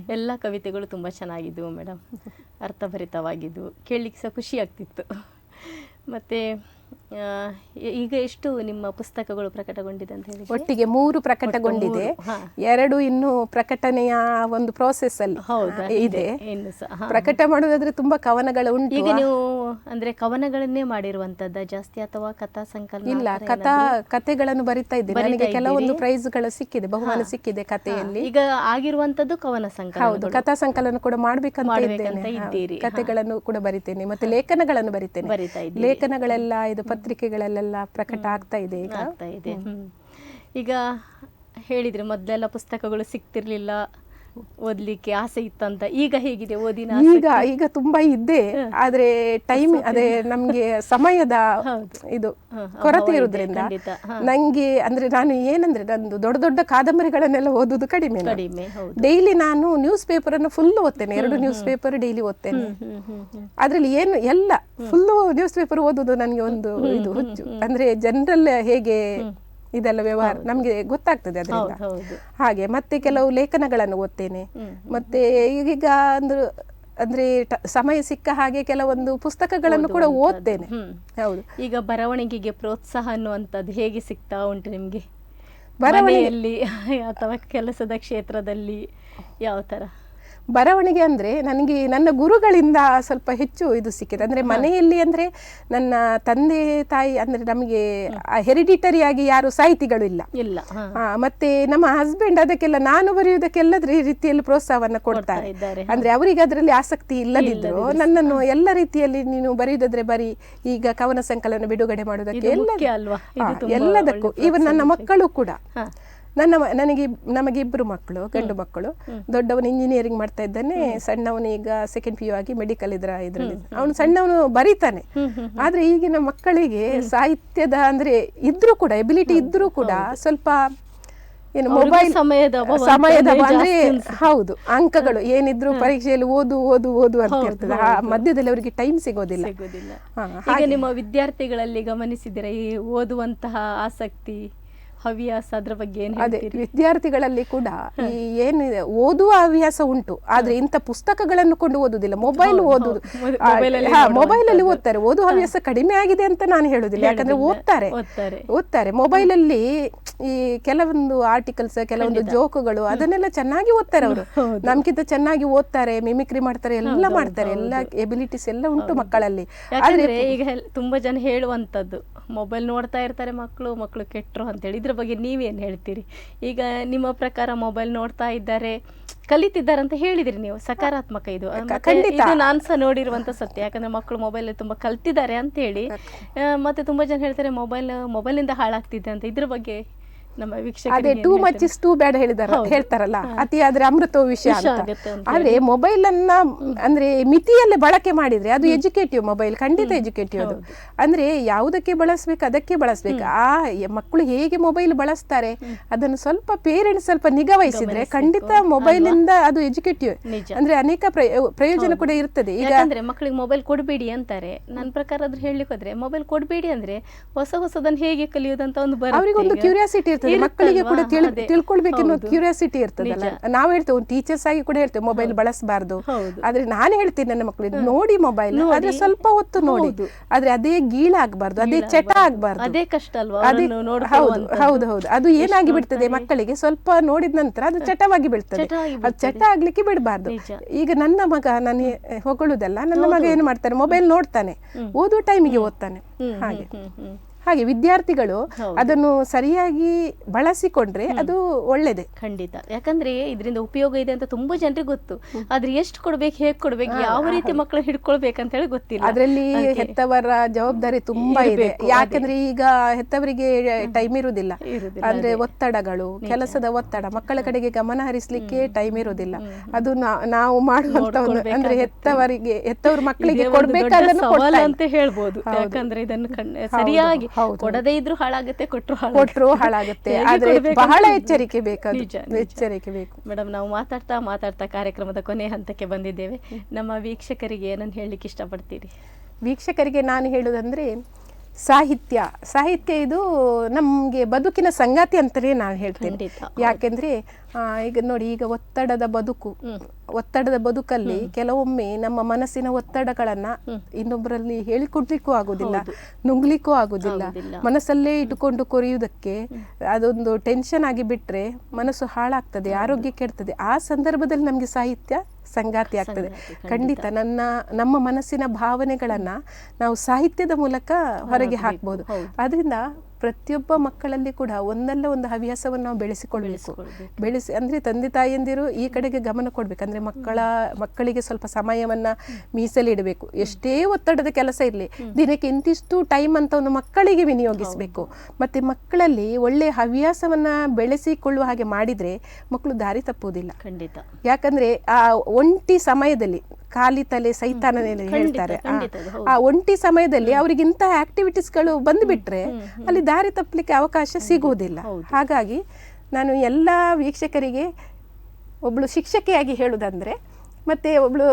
ಎಲ್ಲ ಕವಿತೆಗಳು ತುಂಬ ಚೆನ್ನಾಗಿದ್ದವು ಮೇಡಮ್. ಅರ್ಥಭರಿತವಾಗಿದ್ದವು. ಕೇಳಲಿಕ್ಕೆ ಸಹ ಖುಷಿ ಆಗ್ತಿತ್ತು. ಮತ್ತು ಈಗ ಎಷ್ಟು ನಿಮ್ಮ ಪುಸ್ತಕಗಳು ಪ್ರಕಟಗೊಂಡಿದೆ ಅಂತ ಹೇಳಿ? ಒಟ್ಟಿಗೆ ಮೂರು ಪ್ರಕಟಗೊಂಡಿದೆ. ಎರಡು ಇನ್ನು ಪ್ರಕಟಣೆಯ ಒಂದು ಪ್ರೋಸೆಸ್ ಅಲ್ಲಿ ಹೌದಾ? ಇದೆ. ಪ್ರಕಟ ಮಾಡುವುದಾದ್ರೆ ತುಂಬಾ ಕವನಗಳು ಉಂಟು ಈಗ ನೀವು ಅಂದ್ರೆ ಕವನಗಳನ್ನೇ ಮಾಡಿರುವಂತದ್ದ ಜಾಸ್ತಿ ಅಥವಾ ಕಥಾ ಸಂಕಲನ ಇಲ್ಲ ಕಥಾ ಕಥೆಗಳನ್ನು ಬರಿತಾ ಇದ್ದೇನೆ. ಬರಿತಾ ನನಗೆ ಕೆಲವೊಂದು? ಪ್ರೈಸ್ಗಳು ಸಿಕ್ಕಿದೆ ಬಹುಮಾನ ಸಿಕ್ಕಿದೆ ಕಥೆಯಲ್ಲಿ. ಈಗ ಆಗಿರುವಂತದ್ದು ಕವನ ಸಂಕಲನ ಹೌದು ಕಥಾ ಸಂಕಲನ ಕೂಡ ಮಾಡ್ಬೇಕಂತ ಇದ್ದೇನೆ. ಕಥೆಗಳನ್ನು ಕೂಡ ಬರಿತೇನೆ ಮತ್ತೆ ಲೇಖನಗಳನ್ನು ಬರಿತೇನೆ. ಲೇಖನಗಳೆಲ್ಲ ಇದು ಪತ್ರಿಕೆಗಳಲ್ಲೆಲ್ಲ ಪ್ರಕಟ ಆಗ್ತಾ ಇದೆ ಈಗ. ಆಗ್ತಾ ಇದೆ. ಈಗ ಹೇಳಿದ್ರೆ ಮೊದಲೆಲ್ಲ ಪುಸ್ತಕಗಳು ಸಿಗ್ತಿರ್ಲಿಲ್ಲ. ಓದ್ಲಿಕ್ಕೆ ಆಸೆ ಇತ್ತಂತ. ಈಗ ಹೇಗಿದೆ ಓದಿನ? ಈಗ ಈಗ ತುಂಬಾ ಇದ್ದೆ ಆದ್ರೆ ಟೈಮ್ ಅದೇ ನಮ್ಗೆ ಸಮಯದ ಇದು ಕೊರತೆ ಇರುದ್ರಿಂದ ಇರುವುದರಿಂದ. ನಂಗೆ ಅಂದ್ರೆ ನಾನು ಏನಂದ್ರೆ ನಂದು ದೊಡ್ಡ ದೊಡ್ಡ ಕಾದಂಬರಿಗಳನ್ನೆಲ್ಲ ಓದುದು ಕಡಿಮೆ ಡೈಲಿ ನಾನು ನ್ಯೂಸ್ ಪೇಪರ್ ಅನ್ನು ಫುಲ್ ಓದ್ತೇನೆ. ಎರಡು ನ್ಯೂಸ್ ಪೇಪರ್ ಡೈಲಿ ಓದ್ತೇನೆ. ಅದ್ರಲ್ಲಿ ಏನು ಎಲ್ಲ ಫುಲ್ ನ್ಯೂಸ್ ಪೇಪರ್ ಓದುದು ನನಗೆ ಒಂದು ಇದು ಹುಚ್ಚು. ಅಂದ್ರೆ ಜನರಲ್ ಹೇಗೆ ಇದೆಲ್ಲ ವ್ಯವಹಾರ ನಮ್ಗೆ ಗೊತ್ತಾಗ್ತದೆ ಅದರಿಂದ. ಹಾಗೆ ಮತ್ತೆ ಕೆಲವು ಲೇಖನಗಳನ್ನು ಓದ್ತೇನೆ. ಮತ್ತೆ ಈಗ ಅಂದ್ರೆ ಅಂದ್ರೆ ಸಮಯ ಸಿಕ್ಕ ಹಾಗೆ ಕೆಲವೊಂದು ಪುಸ್ತಕಗಳನ್ನು ಕೂಡ ಓದ್ತೇನೆ. ಹೌದು. ಈಗ ಬರವಣಿಗೆಗೆ ಪ್ರೋತ್ಸಾಹ ಅನ್ನುವಂಥದ್ದು ಹೇಗೆ ಸಿಗ್ತಾ ಉಂಟು ನಿಮ್ಗೆ? ಬರವಣಿಗೆಯಲ್ಲಿ (laughs) ಅಥವಾ ಕೆಲಸದ ಕ್ಷೇತ್ರದಲ್ಲಿ ಯಾವ ತರ? ಬರವಣಿಗೆ ಅಂದ್ರೆ ನನಗೆ ನನ್ನ ಗುರುಗಳಿಂದ ಸ್ವಲ್ಪ ಹೆಚ್ಚು ಇದು ಸಿಕ್ಕಿದೆ. ಅಂದ್ರೆ ಮನೆಯಲ್ಲಿ ಅಂದ್ರೆ ನನ್ನ ತಂದೆ ತಾಯಿ ಅಂದ್ರೆ ನಮಗೆ ಹೆರಿಡಿಟರಿ ಆಗಿ ಯಾರು ಸಾಹಿತಿಗಳು ಇಲ್ಲ. ಇಲ್ಲ ಮತ್ತೆ ನಮ್ಮ ಹಸ್ಬೆಂಡ್ ಅದಕ್ಕೆಲ್ಲ ನಾನು ಬರೆಯುವುದಕ್ಕೆಲ್ಲ ರೀತಿಯಲ್ಲಿ ಪ್ರೋತ್ಸಾಹವನ್ನು ಕೊಡ್ತಾರೆ. ಅಂದ್ರೆ ಅವರಿಗೆ ಅದರಲ್ಲಿ ಆಸಕ್ತಿ ಇಲ್ಲದಿದ್ದರು ನನ್ನನ್ನು ಎಲ್ಲ ರೀತಿಯಲ್ಲಿ ನೀನು ಬರೆಯುವುದಾದ್ರೆ ಬರಿ ಈಗ ಕವನ ಸಂಕಲನ ಬಿಡುಗಡೆ ಮಾಡೋದಕ್ಕೆ ಎಲ್ಲ ಎಲ್ಲದಕ್ಕೂ ಇವನ್ ಈವನ್ ನನ್ನ ಮಕ್ಕಳು ಕೂಡ. ನನ್ನ ನನಗೆ ನಮಗೆ ಇಬ್ಬರು ಮಕ್ಕಳು ಗಂಡು ಮಕ್ಕಳು. ದೊಡ್ಡವನು ಇಂಜಿನಿಯರಿಂಗ್ ಮಾಡ್ತಾ ಇದ್ದಾನೆ ಸಣ್ಣವನು ಈಗ ಸೆಕೆಂಡ್ ಪಿ ಯು ಆಗಿ ಮೆಡಿಕಲ್ ಇದ್ರ ಇದ್ರಲ್ಲಿ ಅವನು ಸಣ್ಣವನು ಬರೀತಾನೆ. ಆದ್ರೆ ಈಗಿನ ಮಕ್ಕಳಿಗೆ ಸಾಹಿತ್ಯದ ಅಂದ್ರೆ ಇದ್ರೂ ಕೂಡ ಎಬಿಲಿಟಿ ಇದ್ರೂ ಕೂಡ ಸ್ವಲ್ಪ ಏನು ಮೊಬೈಲ್ ಸಮಯದ ಸಮಯದ ಅಂದ್ರೆ ಹೌದು ಅಂಕಗಳು ಏನಿದ್ರು ಪರೀಕ್ಷೆಯಲ್ಲಿ ಓದು ಓದು ಓದು ಅಂತ ಇರ್ತದೆ. ಆ ಮಧ್ಯದಲ್ಲಿ ಅವರಿಗೆ ಟೈಮ್ ಸಿಗೋದಿಲ್ಲ. ಸಿಗೋದಿಲ್ಲ. ಈಗ ನಿಮ್ಮ ವಿದ್ಯಾರ್ಥಿಗಳಲ್ಲಿ ಗಮನಿಸಿದ್ರೆ ಈ ಓದುವಂತಹ ಆಸಕ್ತಿ ಹವ್ಯಾಸ ಅದ್ರ ಬಗ್ಗೆ ಏನ್ ಅದೇ ವಿದ್ಯಾರ್ಥಿಗಳಲ್ಲಿ ಕೂಡ ಈ ಏನಿದೆ ಓದುವ ಹವ್ಯಾಸ ಉಂಟು ಆದ್ರೆ ಇಂಥ ಪುಸ್ತಕಗಳನ್ನು ಕೊಂಡು ಓದುದಿಲ್ಲ ಮೊಬೈಲ್ ಓದುದು ಮೊಬೈಲ್- ಅಲ್ಲಿ ಓದ್ತಾರೆ. ಓದುವ ಹವ್ಯಾಸ ಕಡಿಮೆ ಆಗಿದೆ ಅಂತ ನಾನು ಹೇಳುದಿಲ್ಲ ಯಾಕಂದ್ರೆ ಓದ್ತಾರೆ. ಓದ್ತಾರೆ. ಓದ್ತಾರೆ. ಮೊಬೈಲ್ ಅಲ್ಲಿ ಈ ಕೆಲವೊಂದು ಆರ್ಟಿಕಲ್ಸ್ ಕೆಲವೊಂದು ಜೋಕುಗಳು ಅದನ್ನೆಲ್ಲ ಚೆನ್ನಾಗಿ ಓದ್ತಾರೆ ಅವರು. ನಮ್ಗಿಂತ ಚೆನ್ನಾಗಿ ಓದ್ತಾರೆ ಮಿಮಿಕ್ರಿ ಮಾಡ್ತಾರೆ ಎಲ್ಲ ಮಾಡ್ತಾರೆ. ಎಲ್ಲ ಎಬಿಲಿಟೀಸ್ ಎಲ್ಲ ಉಂಟು ಮಕ್ಕಳಲ್ಲಿ. ಆದ್ರೆ ಈಗ ತುಂಬಾ ಜನ ಹೇಳುವಂತದ್ದು ಮೊಬೈಲ್ ನೋಡ್ತಾ ಇರ್ತಾರೆ ಮಕ್ಕಳು ಮಕ್ಕಳು ಕೆಟ್ಟರು ಅಂತೇಳಿ. ಇದ್ರ ಬಗ್ಗೆ ನೀವೇನು ಹೇಳ್ತೀರಿ? ಈಗ ನಿಮ್ಮ ಪ್ರಕಾರ ಮೊಬೈಲ್ ನೋಡ್ತಾ ಇದ್ದಾರೆ ಕಲಿತಿದ್ದಾರೆ ಅಂತ ಹೇಳಿದ್ರಿ ನೀವು. ಸಕಾರಾತ್ಮಕ ಇದು. ಇದು ನಾನು ಸಹ ನೋಡಿರುವಂತ ಸತ್ಯ. ಯಾಕಂದ್ರೆ ಮಕ್ಕಳು ಮೊಬೈಲ್ ತುಂಬಾ ಕಲ್ತಿದ್ದಾರೆ ಅಂತ ಹೇಳಿ ಮತ್ತೆ ತುಂಬಾ ಜನ ಹೇಳ್ತಾರೆ ಮೊಬೈಲ್ ಮೊಬೈಲ್ ಇಂದ ಹಾಳಾಗ್ತಿದೆ ಅಂತ. ಇದ್ರ ಬಗ್ಗೆ ನಮ್ಮ ಅದೇ too much is too bad ಹೇಳಿದಾರ ಹೇಳ್ತಾರಲ್ಲ ಅತಿ ಆದ್ರೆ ಅಮೃತ ವಿಷಯ ಅಂತ. ಆದ್ರೆ ಮೊಬೈಲ್ ಅನ್ನ ಅಂದ್ರೆ ಮಿತಿಯಲ್ಲಿ ಬಳಕೆ ಮಾಡಿದ್ರೆ ಅದು ಎಜುಕೇಟಿವ್ ಮೊಬೈಲ್ ಖಂಡಿತ ಎಜುಕೇಟಿವ್ ಅದು. ಅಂದ್ರೆ ಯಾವುದಕ್ಕೆ ಬಳಸ್ಬೇಕು ಅದಕ್ಕೆ ಬಳಸ್ಬೇಕು. ಆ ಮಕ್ಕಳು ಹೇಗೆ ಮೊಬೈಲ್ ಬಳಸ್ತಾರೆ ಅದನ್ನು ಸ್ವಲ್ಪ ಪೇರೆಂಟ್ಸ್ ಸ್ವಲ್ಪ ನಿಗಾವಹಿಸಿದ್ರೆ ಖಂಡಿತ ಮೊಬೈಲ್ ಇಂದ ಅದು ಎಜುಕೇಟಿವ್. ಅಂದ್ರೆ ಅನೇಕ ಪ್ರಯ- ಪ್ರಯೋಜನ ಕೂಡ ಇರ್ತದೆ. ಈಗ ಅಂದ್ರೆ ಮಕ್ಕಳಿಗೆ ಮೊಬೈಲ್ ಕೊಡಬೇಡಿ ಅಂತಾರೆ. ನನ್ನ ಪ್ರಕಾರ ಅದ್ರ ಹೇಳಲಿಕ್ಕೆ ಹೋದ್ರೆ ಮೊಬೈಲ್ ಕೊಡಬೇಡಿ ಅಂದ್ರೆ ಹೊಸ ಹೊಸದನ್ನ ಹೇಗೆ ಕಲಿಯೋದಂತ ಒಂದು ಅವರಿಗೆ ಒಂದು ಕ್ಯೂರಿಯಾಸಿಟಿ ಇರ್ತದೆ. ಮಕ್ಕಳಿಗೆ ಕೂಡ. ತಿಳ್ಕೊಳ್ಬೇಕೆನ್ನೋ ಕ್ಯೂರಿಯಾಸಿಟಿ ಇರ್ತದಲ್ಲ. ನಾವು ಹೇಳ್ತೇವೆ ಟೀಚರ್ಸ್ ಆಗಿ ಕೂಡ ಹೇಳ್ತೇವೆ ಮೊಬೈಲ್ ಬಳಸಬಾರ್ದು. ಆದ್ರೆ ನಾನು ಹೇಳ್ತೀನಿ ನನ್ನ ಮಕ್ಕಳಿಗೆ ನೋಡಿ ಮೊಬೈಲ್ ಆದ್ರೆ ಸ್ವಲ್ಪ ಹೊತ್ತು ನೋಡಿ. ಆದ್ರೆ ಅದೇ ಗೀಳ ಆಗ್ಬಾರ್ದು ಅದೇ ಚಟ ಆಗಬಾರ್ದು. ಅದೇ ಕಷ್ಟ ಅಲ್ವಾ ಹೌದು ಹೌದು ಹೌದು. ಅದು ಏನಾಗಿ ಬಿಡ್ತದೆ ಮಕ್ಕಳಿಗೆ? ಸ್ವಲ್ಪ ನೋಡಿದ ನಂತರ ಅದು ಚಟವಾಗಿ ಬೀಳ್ತದೆ. ಅದು ಚಟ ಆಗ್ಲಿಕ್ಕೆ ಬಿಡಬಾರ್ದು. ಈಗ ನನ್ನ ಮಗ ನಾನು ಹೊಗಳುದಲ್ಲ ನನ್ನ ಮಗ ಏನು ಮಾಡ್ತಾನೆ? ಮೊಬೈಲ್ ನೋಡ್ತಾನೆ. ಓದುವ ಟೈಮಿಗೆ ಓದ್ತಾನೆ. ಹಾಗೆ. ಹಾಗೆ ವಿದ್ಯಾರ್ಥಿಗಳು ಅದನ್ನು ಸರಿಯಾಗಿ ಬಳಸಿಕೊಂಡ್ರೆ ಅದು ಒಳ್ಳೇದೆ. ಖಂಡಿತ. ಯಾಕಂದ್ರೆ ಇದರಿಂದ ಉಪಯೋಗ ಇದೆ ಅಂತ ತುಂಬಾ ಜನರಿಗೆ ಗೊತ್ತು. ಆದ್ರೆ ಎಷ್ಟು ಕೊಡ್ಬೇಕು ಹೇಗೆ ಕೊಡ್ಬೇಕು ಯಾವ ರೀತಿ ಮಕ್ಕಳು ಹಿಡ್ಕೊಳ್ಬೇಕಂತ ಹೇಳಿ ಗೊತ್ತಿಲ್ಲ. ಅದರಲ್ಲಿ ಹೆತ್ತವರ ಜವಾಬ್ದಾರಿ ತುಂಬಾ ಇದೆ. ಯಾಕಂದ್ರೆ ಈಗ ಹೆತ್ತವರಿಗೆ ಟೈಮ್ ಇರುವುದಿಲ್ಲ ಇರುದಿಲ್ಲ, ಅಂದ್ರೆ ಒತ್ತಡಗಳು ಕೆಲಸದ ಒತ್ತಡ ಮಕ್ಕಳ ಕಡೆಗೆ ಗಮನ ಹರಿಸಲಿಕ್ಕೆ ಟೈಮ್ ಇರುವುದಿಲ್ಲ ಅದು ನಾವು ಮಾಡುವಂತ ಒಂದು ಅಂದ್ರೆ ಹೆತ್ತವರಿಗೆ ಹೆತ್ತವರು ಮಕ್ಕಳಿಗೆ ಕೊಡ್ಬೇಕಾದ. ಅಂತ ಹೇಳ್ಬೋದು. ಯಾಕಂದ್ರೆ ಇದನ್ನು ಸರಿಯಾಗಿ. ಕೊಡದೇ ಇದ್ರು ಹಾಳಾಗುತ್ತೆ ಕೊಟ್ರು ಕೊಟ್ಟರು ಹಾಳಾಗುತ್ತೆ. ಆದ್ರೆ ಬಹಳ. ಎಚ್ಚರಿಕೆ ಬೇಕಾದ ನಿಜ. ಎಚ್ಚರಿಕೆ ಬೇಕು. ಮೇಡಮ್ ನಾವು ಮಾತಾಡ್ತಾ ಮಾತಾಡ್ತಾ ಕಾರ್ಯಕ್ರಮದ ಕೊನೆ ಹಂತಕ್ಕೆ ಬಂದಿದ್ದೇವೆ. ನಮ್ಮ ವೀಕ್ಷಕರಿಗೆ ಏನನ್ನು ಹೇಳಲಿಕ್ಕೆ ಇಷ್ಟಪಡ್ತೀರಿ? ವೀಕ್ಷಕರಿಗೆ ನಾನು ಹೇಳುವುದಂದ್ರೆ ಸಾಹಿತ್ಯ. ಸಾಹಿತ್ಯ ಇದು ನಮಗೆ ಬದುಕಿನ ಸಂಗಾತಿ ಅಂತಲೇ ನಾನು ಹೇಳ್ತೇನೆ. ಯಾಕೆಂದ್ರೆ ಆ, ಈಗ ನೋಡಿ ಈಗ ಒತ್ತಡದ ಬದುಕು. ಒತ್ತಡದ ಬದುಕಲ್ಲಿ ಕೆಲವೊಮ್ಮೆ ನಮ್ಮ ಮನಸ್ಸಿನ ಒತ್ತಡಗಳನ್ನ ಇನ್ನೊಬ್ಬರಲ್ಲಿ ಹೇಳಿಕೊಡ್ಲಿಕ್ಕೂ ಆಗುದಿಲ್ಲ ನುಂಗ್ಲಿಕ್ಕೂ ಆಗೋದಿಲ್ಲ. ಆಗುದಿಲ್ಲ. ಮನಸ್ಸಲ್ಲೇ ಇಟ್ಟುಕೊಂಡು ಕೊರೆಯುವುದಕ್ಕೆ ಅದೊಂದು ಟೆನ್ಷನ್ ಆಗಿ ಬಿಟ್ರೆ ಮನಸ್ಸು ಹಾಳಾಗ್ತದೆ ಆರೋಗ್ಯ ಕೆಡ್ತದೆ. ಆ ಸಂದರ್ಭದಲ್ಲಿ ನಮಗೆ ಸಾಹಿತ್ಯ ಸಂಗಾತಿ ಆಗ್ತದೆ. ಖಂಡಿತ. ನನ್ನ ನಮ್ಮ ಮನಸ್ಸಿನ ಭಾವನೆಗಳನ್ನ ನಾವು ಸಾಹಿತ್ಯದ ಮೂಲಕ ಹೊರಗೆ ಹಾಕ್ಬೋದು. ಆದ್ರಿಂದ ಪ್ರತಿಯೊಬ್ಬ ಮಕ್ಕಳಲ್ಲಿ ಕೂಡ ಒಂದಲ್ಲ ಒಂದು ಹವ್ಯಾಸವನ್ನು ನಾವು ಬೆಳೆಸಿಕೊಳ್ಬೇಕು. ಬೆಳೆಸಿ ಅಂದ್ರೆ ತಂದೆ ತಾಯಿಯಂದಿರು ಈ ಕಡೆಗೆ ಗಮನ ಕೊಡಬೇಕು ಅಂದ್ರೆ ಮಕ್ಕಳ ಮಕ್ಕಳಿಗೆ ಸ್ವಲ್ಪ ಸಮಯವನ್ನ ಮೀಸಲಿಡಬೇಕು. ಎಷ್ಟೇ ಒತ್ತಡದ ಕೆಲಸ ಇರಲಿ ದಿನಕ್ಕೆ ಇಂತಿಷ್ಟು ಟೈಮ್ ಅಂತ ಒಂದು ಮಕ್ಕಳಿಗೆ ವಿನಿಯೋಗಿಸಬೇಕು. ಮತ್ತೆ ಮಕ್ಕಳಲ್ಲಿ ಒಳ್ಳೆಯ ಹವ್ಯಾಸವನ್ನ ಬೆಳೆಸಿಕೊಳ್ಳುವ ಹಾಗೆ ಮಾಡಿದ್ರೆ ಮಕ್ಕಳು ದಾರಿ ತಪ್ಪುವುದಿಲ್ಲ. ಖಂಡಿತ. ಯಾಕಂದ್ರೆ ಆ ಒಂಟಿ ಸಮಯದಲ್ಲಿ ಖಾಲಿ ತಲೆ ಸೈತಾನ ಹೇಳ್ತಾರೆ. ಆ, ಆ ಒಂಟಿ ಸಮಯದಲ್ಲಿ ಅವರಿಗೆ ಇಂತಹ ಆಕ್ಟಿವಿಟೀಸ್ಗಳು ಬಂದ್ಬಿಟ್ರೆ ಅಲ್ಲಿ ದಾರಿ ತಪ್ಪಲಿಕ್ಕೆ ಅವಕಾಶ ಸಿಗುವುದಿಲ್ಲ. ಹಾಗಾಗಿ ನಾನು ಎಲ್ಲ ವೀಕ್ಷಕರಿಗೆ ಒಬ್ಬಳು ಶಿಕ್ಷಕಿಯಾಗಿ ಹೇಳುವುದಂದ್ರೆ ಮತ್ತೆ ಒಬ್ಬಳು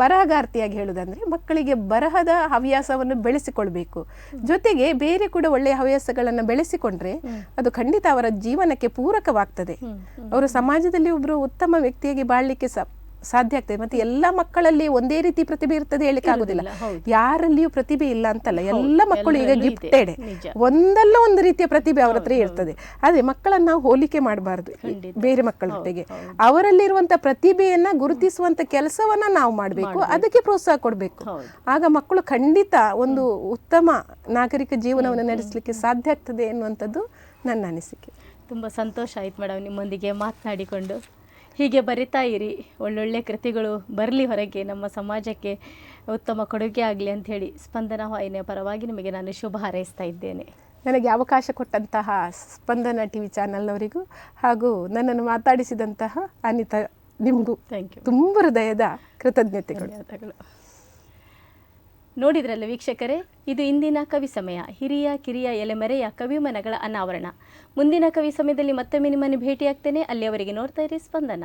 ಬರಹಗಾರ್ತಿಯಾಗಿ ಹೇಳುವುದಂದರೆ ಮಕ್ಕಳಿಗೆ ಬರಹದ ಹವ್ಯಾಸವನ್ನು ಬೆಳೆಸಿಕೊಳ್ಬೇಕು. ಜೊತೆಗೆ ಬೇರೆ ಕೂಡ ಒಳ್ಳೆಯ ಹವ್ಯಾಸಗಳನ್ನು ಬೆಳೆಸಿಕೊಂಡ್ರೆ ಅದು ಖಂಡಿತ ಅವರ ಜೀವನಕ್ಕೆ ಪೂರಕವಾಗ್ತದೆ. ಅವರು ಸಮಾಜದಲ್ಲಿ ಒಬ್ರು ಉತ್ತಮ ವ್ಯಕ್ತಿಯಾಗಿ ಬಾಳಲಿಕ್ಕೆ ಸ ಸಾಧ್ಯ ಆಗ್ತದೆ. ಮತ್ತೆ ಎಲ್ಲ ಮಕ್ಕಳಲ್ಲಿ ಒಂದೇ ರೀತಿ ಪ್ರತಿಭೆ ಇರ್ತದೆ ಹೇಳಿಕ್ಕೆ ಆಗುದಿಲ್ಲ. ಯಾರಲ್ಲಿಯೂ ಪ್ರತಿಭೆ ಇಲ್ಲ ಅಂತಲ್ಲ. ಎಲ್ಲ ಮಕ್ಕಳು ಈಗ ಗಿಫ್ಟೆಡ್. ಒಂದಲ್ಲ ಒಂದು ರೀತಿಯ ಪ್ರತಿಭೆ ಅವರ ಹತ್ರ ಇರ್ತದೆ. ಆದ್ರೆ ಮಕ್ಕಳನ್ನ ನಾವು ಹೋಲಿಕೆ ಮಾಡಬಾರ್ದು. ಬೇರೆ ಮಕ್ಕಳೊಟ್ಟಿಗೆ ಅವರಲ್ಲಿರುವಂತ ಪ್ರತಿಭೆಯನ್ನ ಗುರುತಿಸುವಂತ ಕೆಲಸವನ್ನ ನಾವು ಮಾಡಬೇಕು. ಅದಕ್ಕೆ ಪ್ರೋತ್ಸಾಹ ಕೊಡಬೇಕು. ಆಗ ಮಕ್ಕಳು ಖಂಡಿತ ಒಂದು ಉತ್ತಮ ನಾಗರಿಕ ಜೀವನವನ್ನು ನಡೆಸಲಿಕ್ಕೆ ಸಾಧ್ಯ ಆಗ್ತದೆ ಎನ್ನುವಂಥದ್ದು ನನ್ನ ಅನಿಸಿಕೆ. ತುಂಬ ಸಂತೋಷ ಆಯ್ತು ಮೇಡಮ್ ನಿಮ್ಮೊಂದಿಗೆ ಮಾತನಾಡಿಕೊಂಡು. ಹೀಗೆ ಬರಿತಾ ಇರಿ. ಒಳ್ಳೊಳ್ಳೆ ಕೃತಿಗಳು ಬರಲಿ ಹೊರಗೆ. ನಮ್ಮ ಸಮಾಜಕ್ಕೆ ಉತ್ತಮ ಕೊಡುಗೆ ಆಗಲಿ ಅಂತ ಹೇಳಿ ಸ್ಪಂದನ ವಾಹಿನಿಯ ಪರವಾಗಿ ನಿಮಗೆ ನಾನು ಶುಭ ಹಾರೈಸ್ತಾ ಇದ್ದೇನೆ. ನನಗೆ ಅವಕಾಶ ಕೊಟ್ಟಂತಹ ಸ್ಪಂದನ ಟಿ ವಿ ಚಾನಲ್ನವರಿಗೂ ಹಾಗೂ ನನ್ನನ್ನು ಮಾತಾಡಿಸಿದಂತಹ ಅನಿತಾ ನಿಮಗೂ ಥ್ಯಾಂಕ್ ಯು ತುಂಬ ಹೃದಯದ ಕೃತಜ್ಞತೆಗಳು. ನೋಡಿದ್ರಲ್ಲ ವೀಕ್ಷಕರೇ, ಇದು ಇಂದಿನ ಕವಿ ಸಮಯ, ಹಿರಿಯ ಕಿರಿಯ ಎಲೆಮರೆಯ ಕವಿಮನಗಳ ಅನಾವರಣ. ಮುಂದಿನ ಕವಿ ಸಮಯದಲ್ಲಿ ಮತ್ತೊಮ್ಮೆ ನಿಮ್ಮನ್ನು ಭೇಟಿಯಾಗ್ತೇನೆ. ಅಲ್ಲಿಯವರೆಗೆ ನೋಡ್ತಾ ಇರಿ ಸ್ಪಂದನ.